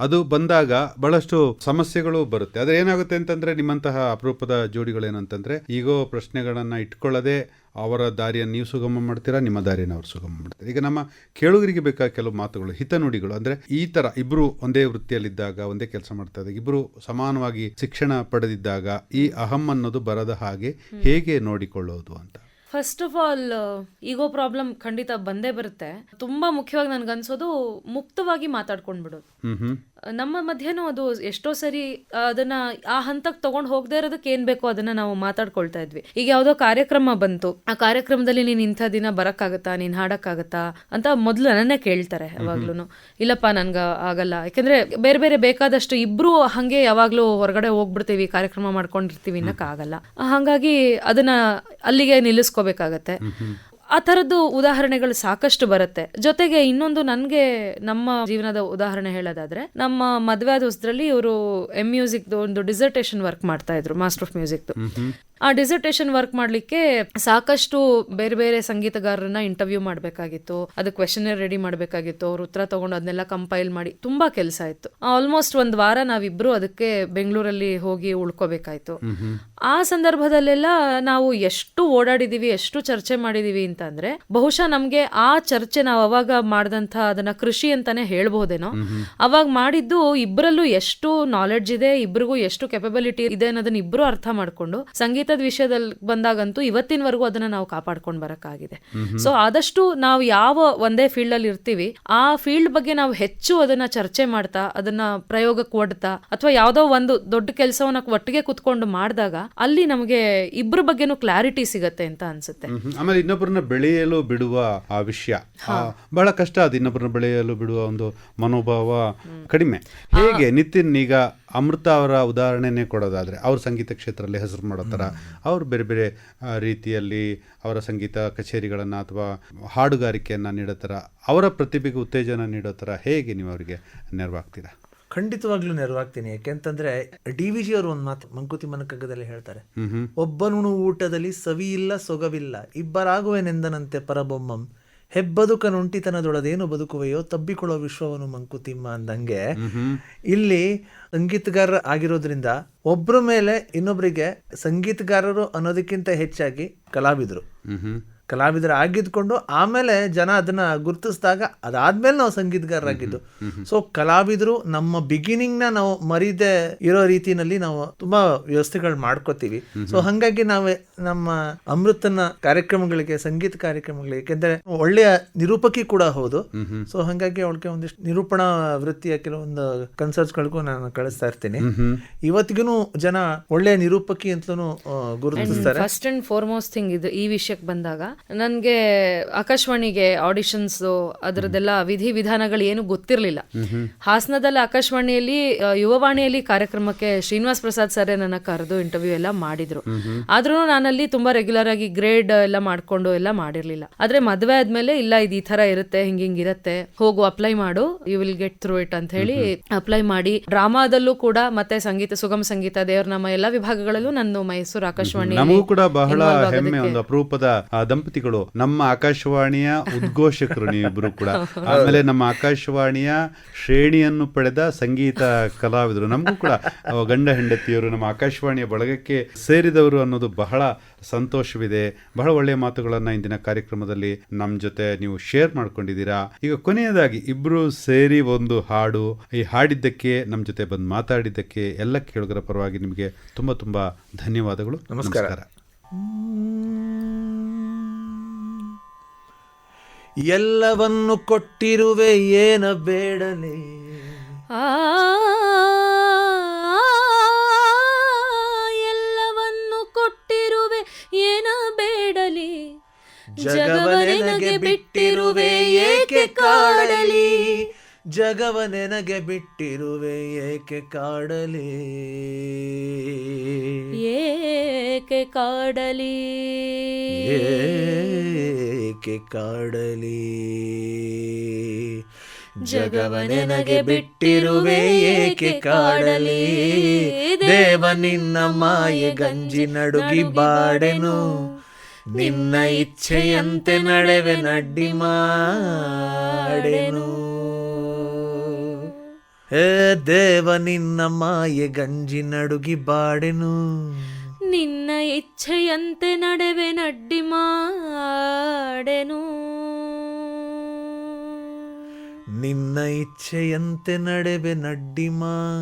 ಅದು ಬಂದಾಗ ಬಹಳಷ್ಟು ಸಮಸ್ಯೆಗಳು ಬರುತ್ತೆ. ಆದರೆ ಏನಾಗುತ್ತೆ ಅಂತಂದ್ರೆ ನಿಮ್ಮಂತಹ ಅಪರೂಪದ ಜೋಡಿಗಳೇನಂತಂದ್ರೆ ಈಗೋ ಪ್ರಶ್ನೆಗಳನ್ನ ಇಟ್ಕೊಳ್ಳದೆ ಅವರ ದಾರಿಯನ್ನು ನೀವು ಸುಗಮ ಮಾಡ್ತೀರಾ ನಿಮ್ಮ ದಾರಿಯನ್ನು ಅವರು ಸುಗಮ ಮಾಡ್ತಾರೆ. ಈಗ ನಮ್ಮ ಕೇಳುಗರಿಗೆ ಬೇಕಾದ ಕೆಲವು ಮಾತುಗಳು ಹಿತನುಡಿಗಳು ಅಂದ್ರೆ ಈ ತರ ಇಬ್ಬರು ಒಂದೇ ವೃತ್ತಿಯಲ್ಲಿದ್ದಾಗ ಒಂದೇ ಕೆಲಸ ಮಾಡ್ತಾ ಇದ್ದಾಗ ಇಬ್ರು ಸಮಾನವಾಗಿ ಶಿಕ್ಷಣ ಪಡೆದಿದ್ದಾಗ ಈ ಅಹಂ ಅನ್ನೋದು ಬರದ ಹಾಗೆ ಹೇಗೆ ನೋಡಿಕೊಳ್ಳೋದು ಅಂತ. First of all ego problem ಖಂಡಿತ ಬಂದೇ ಬರುತ್ತೆ. ತುಂಬಾ ಮುಖ್ಯವಾಗಿ ನನ್ಗನ್ಸೋದು ಮುಕ್ತವಾಗಿ ಮಾತಾಡ್ಕೊಂಡ್ ಬಿಡೋದು ಹ್ಮ್ ಹ್ಮ್. ನಮ್ಮ ಮಧ್ಯೆನೂ ಅದು ಎಷ್ಟೋ ಸರಿ ಅದನ್ನ ಆ ಹಂತಕ್ಕೆ ತಗೊಂಡು ಹೋಗದೆ ಇರೋದಕ್ಕೆ ಏನ್ ಬೇಕೋ ಅದನ್ನ ನಾವು ಮಾತಾಡ್ಕೊಳ್ತಾ ಇದ್ವಿ. ಈಗ ಯಾವ್ದೋ ಕಾರ್ಯಕ್ರಮ ಬಂತು. ಆ ಕಾರ್ಯಕ್ರಮದಲ್ಲಿ ನೀನ್ ಇಂಥ ದಿನ ಬರಕ್ಕಾಗತ್ತಾ ನೀನ್ ಹಾಡಕ್ಕಾಗತ್ತಾ ಅಂತ ಮೊದ್ಲು ನನ್ನನ್ನೇ ಕೇಳ್ತಾರೆ ಯಾವಾಗ್ಲೂ ಇಲ್ಲಪ್ಪ ನನ್ಗ ಆಗಲ್ಲ. ಯಾಕಂದ್ರೆ ಬೇರೆ ಬೇರೆ ಬೇಕಾದಷ್ಟು ಇಬ್ರು ಹಂಗೆ ಯಾವಾಗ್ಲೂ ಹೊರಗಡೆ ಹೋಗ್ಬಿಡ್ತೀವಿ ಕಾರ್ಯಕ್ರಮ ಮಾಡ್ಕೊಂಡಿರ್ತೀವಿ ಅನ್ನಕ್ ಆಗಲ್ಲ ಹಂಗಾಗಿ ಅದನ್ನ ಅಲ್ಲಿಗೆ ನಿಲ್ಲಿಸ್ಕೋಬೇಕಾಗತ್ತೆ. ಆ ಥರದ್ದು ಉದಾಹರಣೆಗಳು ಸಾಕಷ್ಟು ಬರುತ್ತೆ. ಜೊತೆಗೆ ಇನ್ನೊಂದು ನನಗೆ ನಮ್ಮ ಜೀವನದ ಉದಾಹರಣೆ ಹೇಳೋದಾದ್ರೆ, ನಮ್ಮ ಮದುವೆ ಆದ ಹೊಸದ್ರಲ್ಲಿ ಇವರು ಎಂ ಮ್ಯೂಸಿಕ್ ಒಂದು ಡಿಸರ್ಟೇಷನ್ ವರ್ಕ್ ಮಾಡ್ತಾ ಇದ್ರು ಮಾಸ್ಟರ್ ಆಫ್ ಮ್ಯೂಸಿಕ್ ಆ ಡಿಸರ್ಟೇಷನ್ ವರ್ಕ್ ಮಾಡ್ಲಿಕ್ಕೆ ಸಾಕಷ್ಟು ಬೇರೆ ಬೇರೆ ಸಂಗೀತಗಾರರನ್ನ ಇಂಟರ್ವ್ಯೂ ಮಾಡಬೇಕಾಗಿತ್ತು. ಅದಕ್ಕೆ ಕ್ವೆಶನ್ ರೆಡಿ ಮಾಡಬೇಕಾಗಿತ್ತು. ಅವ್ರ ಉತ್ತರ ತಗೊಂಡು ಅದನ್ನೆಲ್ಲ ಕಂಪೈಲ್ ಮಾಡಿ ತುಂಬಾ ಕೆಲಸ ಇತ್ತು ಆಲ್ಮೋಸ್ಟ್ ಒಂದ್ ವಾರ ನಾವಿಬ್ರು ಅದಕ್ಕೆ ಬೆಂಗಳೂರಲ್ಲಿ ಹೋಗಿ ಉಳ್ಕೋಬೇಕಾಯ್ತು. ಆ ಸಂದರ್ಭದಲ್ಲೆಲ್ಲ ನಾವು ಎಷ್ಟು ಓಡಾಡಿದೀವಿ ಎಷ್ಟು ಚರ್ಚೆ ಮಾಡಿದೀವಿ ಅಂತ ಅಂದ್ರೆ ಬಹುಶಃ ನಮ್ಗೆ ಆ ಚರ್ಚೆ ನಾವು ಅವಾಗ ಮಾಡ್ದಂತ ಅದನ್ನ ಕೃಷಿ ಅಂತಾನೆ ಹೇಳ್ಬಹುದೇನೋ ಅವಾಗ ಮಾಡಿದ್ದು ಇಬ್ಬರಲ್ಲೂ ಎಷ್ಟು ನಾಲೆಡ್ಜ್ ಇದೆ ಇಬ್ರಿಗೂ ಎಷ್ಟು ಕೆಪಬಿಲಿಟಿ ಇದೆ ಅನ್ನೋದನ್ನ ಇಬ್ರು ಅರ್ಥ ಮಾಡ್ಕೊಂಡು ಸಂಗೀತದ ವಿಷಯದಲ್ಲಿ ಬಂದಾಗಂತೂ ಇವತ್ತಿನವರೆಗೂ ಅದನ್ನ ನಾವು ಕಾಪಾಡ್ಕೊಂಡು ಬರಕ್ಕಾಗಿದೆ. ಸೊ ಆದಷ್ಟು ನಾವು ಯಾವ ಒಂದೇ ಫೀಲ್ಡ್ ಅಲ್ಲಿ ಇರ್ತೀವಿ ಆ ಫೀಲ್ಡ್ ಬಗ್ಗೆ ನಾವು ಹೆಚ್ಚು ಅದನ್ನ ಚರ್ಚೆ ಮಾಡ್ತಾ ಅದನ್ನ ಪ್ರಯೋಗಕ್ಕೆ ಒಡ್ತಾ ಅಥವಾ ಯಾವ್ದೋ ಒಂದು ದೊಡ್ಡ ಕೆಲಸವನ್ನ ಒಟ್ಟಿಗೆ ಕುತ್ಕೊಂಡು ಮಾಡಿದಾಗ ಅಲ್ಲಿ ನಮಗೆ ಇಬ್ಬರ ಬಗ್ಗೆನೂ ಕ್ಲಾರಿಟಿ ಸಿಗತ್ತೆ ಅಂತ ಅನ್ಸುತ್ತೆ. ಆಮೇಲೆ ಇನ್ನೊಬ್ಬರನ್ನ ಬೆಳೆಯಲು ಬಿಡುವ ಆ ವಿಷಯ. ಬಹಳ ಕಷ್ಟ ಅದು ಇನ್ನೊಬ್ಬರನ್ನ ಬೆಳೆಯಲು ಬಿಡುವ ಒಂದು ಮನೋಭಾವ ಕಡಿಮೆ. ಹೇಗೆ ನಿತಿನ್ ಈಗ ಅಮೃತ ಅವರ ಉದಾಹರಣೆನೇ ಕೊಡೋದಾದ್ರೆ ಅವ್ರ ಸಂಗೀತ ಕ್ಷೇತ್ರದಲ್ಲಿ ಹೆಸರು ಮಾಡೋ ಥರ. ಅವ್ರು ಬೇರೆ ಬೇರೆ ರೀತಿಯಲ್ಲಿ ಅವರ ಸಂಗೀತ ಕಚೇರಿಗಳನ್ನು ಅಥವಾ ಹಾಡುಗಾರಿಕೆಯನ್ನು ನೀಡೋ ಥರ ಅವರ ಪ್ರತಿಭೆಗೆ ಉತ್ತೇಜನ ನೀಡೋ ಥರ ಹೇಗೆ ನೀವು ಅವರಿಗೆ ನೆರವಾಗ್ತೀರಾ? ಖಂಡಿತವಾಗ್ಲೂ ನೆರವಾಗ್ತೀನಿ. ಯಾಕೆಂತಂದ್ರೆ ಡಿ ವಿ ಜಿ ಅವರು ಒಂದು ಮಾತು ಮಂಕುತಿ ಮನಕಗದಲ್ಲಿ ಹೇಳ್ತಾರೆ. ಒಬ್ಬನುಣು ಊಟದಲ್ಲಿ ಸವಿ ಇಲ್ಲ ಸೊಗವಿಲ್ಲ ಇಬ್ಬರಾಗುವೆನೆಂದನಂತೆ ಪರಬೊಮ್ಮಂ. ಹೆಬ್ಬದುಕನುಂಟಿತನದೊಳದೇನು ಬದುಕುವೆಯೋ ತಬ್ಬಿಕೊಳ್ಳೋ ವಿಶ್ವವನ್ನು ಮಂಕುತಿಮ್ಮ ಅಂದಂಗೆ ಇಲ್ಲಿ ಸಂಗೀತಗಾರ ಆಗಿರೋದ್ರಿಂದ ಒಬ್ಬರ ಮೇಲೆ ಇನ್ನೊಬ್ಬರಿಗೆ ಸಂಗೀತಗಾರರು ಅನ್ನೋದಕ್ಕಿಂತ ಹೆಚ್ಚಾಗಿ ಕಲಾವಿದರು. ಕಲಾವಿದರು ಆಗಿದ್ಕೊಂಡು ಆಮೇಲೆ ಜನ ಅದನ್ನ ಗುರುತಿಸಿದಾಗ ಅದಾದ್ಮೇಲೆ ನಾವು ಸಂಗೀತಗಾರರಾಗಿದ್ದು. ಸೊ ಕಲಾವಿದರು ನಮ್ಮ ಬಿಗಿನಿಂಗ್ನ ನಾವು ಮರೀದೆ ಇರೋ ರೀತಿನಲ್ಲಿ ನಾವು ತುಂಬಾ ವ್ಯವಸ್ಥೆಗಳು ಮಾಡ್ಕೋತೀವಿ. ಸೊ ಹಂಗಾಗಿ ನಾವು ನಮ್ಮ ಅಮೃತನ ಕಾರ್ಯಕ್ರಮಗಳಿಗೆ ಸಂಗೀತ ಕಾರ್ಯಕ್ರಮಗಳಿಗೆ ಯಾಕೆಂದ್ರೆ ಒಳ್ಳೆಯ ನಿರೂಪಕಿ ಕೂಡ ಹೌದು. ಸೊ ಹಂಗಾಗಿ ಅವಳಿಗೆ ಒಂದಿಷ್ಟು ನಿರೂಪಣಾ ವೃತ್ತಿಯ ಕೆಲವೊಂದು ಕನ್ಸರ್ಟ್ಸ್ಗಳಿಗೂ ನಾನು ಕಳಿಸ್ತಾ ಇರ್ತೀನಿ. ಇವತ್ತಿಗೂ ಜನ ಒಳ್ಳೆಯ ನಿರೂಪಕಿ ಅಂತಲೂ ಗುರುತಿಸ್ತಾರೆ. ಫಸ್ಟ್ ಅಂಡ್ ಫಾರ್ಮೋಸ್ಟ್ ಥಿಂಗ್ ಇದು ಈ ವಿಷಯಕ್ಕೆ ಬಂದಾಗ ನನಗೆ ಆಕಾಶವಾಣಿಗೆ ಆಡಿಷನ್ಸ್ ಅದರದೆಲ್ಲ ವಿಧಿ ವಿಧಾನಗಳು ಏನು ಗೊತ್ತಿರಲಿಲ್ಲ. ಹಾಸನದಲ್ಲಿ ಆಕಾಶವಾಣಿಯಲ್ಲಿ ಯುವವಾಣಿಯಲ್ಲಿ ಕಾರ್ಯಕ್ರಮಕ್ಕೆ ಶ್ರೀನಿವಾಸ್ ಪ್ರಸಾದ್ ಸರ್ ನನ್ನ ಕರೆದು ಇಂಟರ್ವ್ಯೂ ಎಲ್ಲ ಮಾಡಿದ್ರು. ಆದ್ರೂ ನಾನಲ್ಲಿ ತುಂಬಾ ರೆಗ್ಯುಲರ್ ಆಗಿ ಗ್ರೇಡ್ ಎಲ್ಲ ಮಾಡ್ಕೊಂಡು ಎಲ್ಲ ಮಾಡಿರ್ಲಿಲ್ಲ. ಆದ್ರೆ ಮದುವೆ ಆದ್ಮೇಲೆ ಇಲ್ಲ ಇದು ಈ ತರ ಇರುತ್ತೆ ಹಿಂಗ ಹಿಂಗ್ ಇರತ್ತೆ ಹೋಗು ಅಪ್ಲೈ ಮಾಡು you will get through it ಅಂತ ಹೇಳಿ ಅಪ್ಲೈ ಮಾಡಿ. ಡ್ರಾಮಾದಲ್ಲೂ ಕೂಡ ಮತ್ತೆ ಸಂಗೀತ ಸುಗಮ ಸಂಗೀತ ದೇವರನಾಮ ಎಲ್ಲಾ ವಿಭಾಗಗಳಲ್ಲೂ ನಾನು ಮೈಸೂರು ಆಕಾಶವಾಣಿ ನಮಗೂ ಕೂಡ ಬಹಳ ಹೆಮ್ಮೆ ಒಂದು ಅಪರೂಪದ ದಂಪತಿಗಳು ನಮ್ಮ ಆಕಾಶವಾಣಿಯ ಉದ್ಘೋಷಕರು ನೀವಿಬ್ರು ಕೂಡ. ಆಮೇಲೆ ನಮ್ಮ ಆಕಾಶವಾಣಿಯ ಶ್ರೇಣಿಯನ್ನು ಪಡೆದ ಸಂಗೀತ ಕಲಾವಿದರು ನಮಗೂ ಕೂಡ. ಗಂಡ ಹೆಂಡತಿಯರು ನಮ್ಮ ಆಕಾಶವಾಣಿಯ ಬಳಗಕ್ಕೆ ಸೇರಿದವರು ಅನ್ನೋದು ಬಹಳ ಸಂತೋಷವಿದೆ. ಬಹಳ ಒಳ್ಳೆಯ ಮಾತುಗಳನ್ನು ಇಂದಿನ ಕಾರ್ಯಕ್ರಮದಲ್ಲಿ ನಮ್ಮ ಜೊತೆ ನೀವು ಶೇರ್ ಮಾಡ್ಕೊಂಡಿದ್ದೀರಾ. ಈಗ ಕೊನೆಯದಾಗಿ ಇಬ್ರು ಸೇರಿ ಒಂದು ಹಾಡು. ಈ ಹಾಡಿದ್ದಕ್ಕೆ ನಮ್ಮ ಜೊತೆ ಬಂದು ಮಾತಾಡಿದ್ದಕ್ಕೆ ಎಲ್ಲ ಕೇಳುಗರ ಪರವಾಗಿ ನಿಮಗೆ ತುಂಬ ತುಂಬಾ ಧನ್ಯವಾದಗಳು. ನಮಸ್ಕಾರ. ಎಲ್ಲವನ್ನು ಕೊಟ್ಟಿರುವೆ ಏನ ಬೇಡಲಿ ಆ ಎಲ್ಲವನ್ನು ಕೊಟ್ಟಿರುವೆ ಏನ ಬೇಡಲಿ ಜಗವನೆನಗೆ ಬಿಟ್ಟಿರುವೆ ಏಕೆ ಕಾಡಲಿ? ಜಗವನೆನಗೆ ಬಿಟ್ಟಿರುವೆ ಏಕೆ ಕಾಡಲಿ? ಏಕೆ ಕಾಡಲಿ? ಏಕೆ ಕಾಡಲಿ. ಜಗವನೆನಗೆ ಬಿಟ್ಟಿರುವೆ ಏಕೆ ಕಾಡಲಿ? ದೇವ ನಿನ್ನ ಮಾಯೆ ಗಂಜಿ ನಡುಗಿ ಬಾಡೆನು. ನಿನ್ನ ಇಚ್ಛೆಯಂತೆ ನಡೆವೆ ನಡ್ಡಿ ಮಾಡೆನು. ಹೇ ದೇವ ನಿನ್ನ ಮಾಯೆ ಗಂಜಿ ನಡುಗಿ ಬಾಡೆನು. ನಿನ್ನ ಇಚ್ಛೆಯಂತೆ ನಡೆವೆ ನಡ್ಡಿ ಮಾಡೆನು. ನಿನ್ನ ಇಚ್ಛೆಯಂತೆ ನಡೆವೆ ನಡ್ಡಿ ಮಾಡೆನು.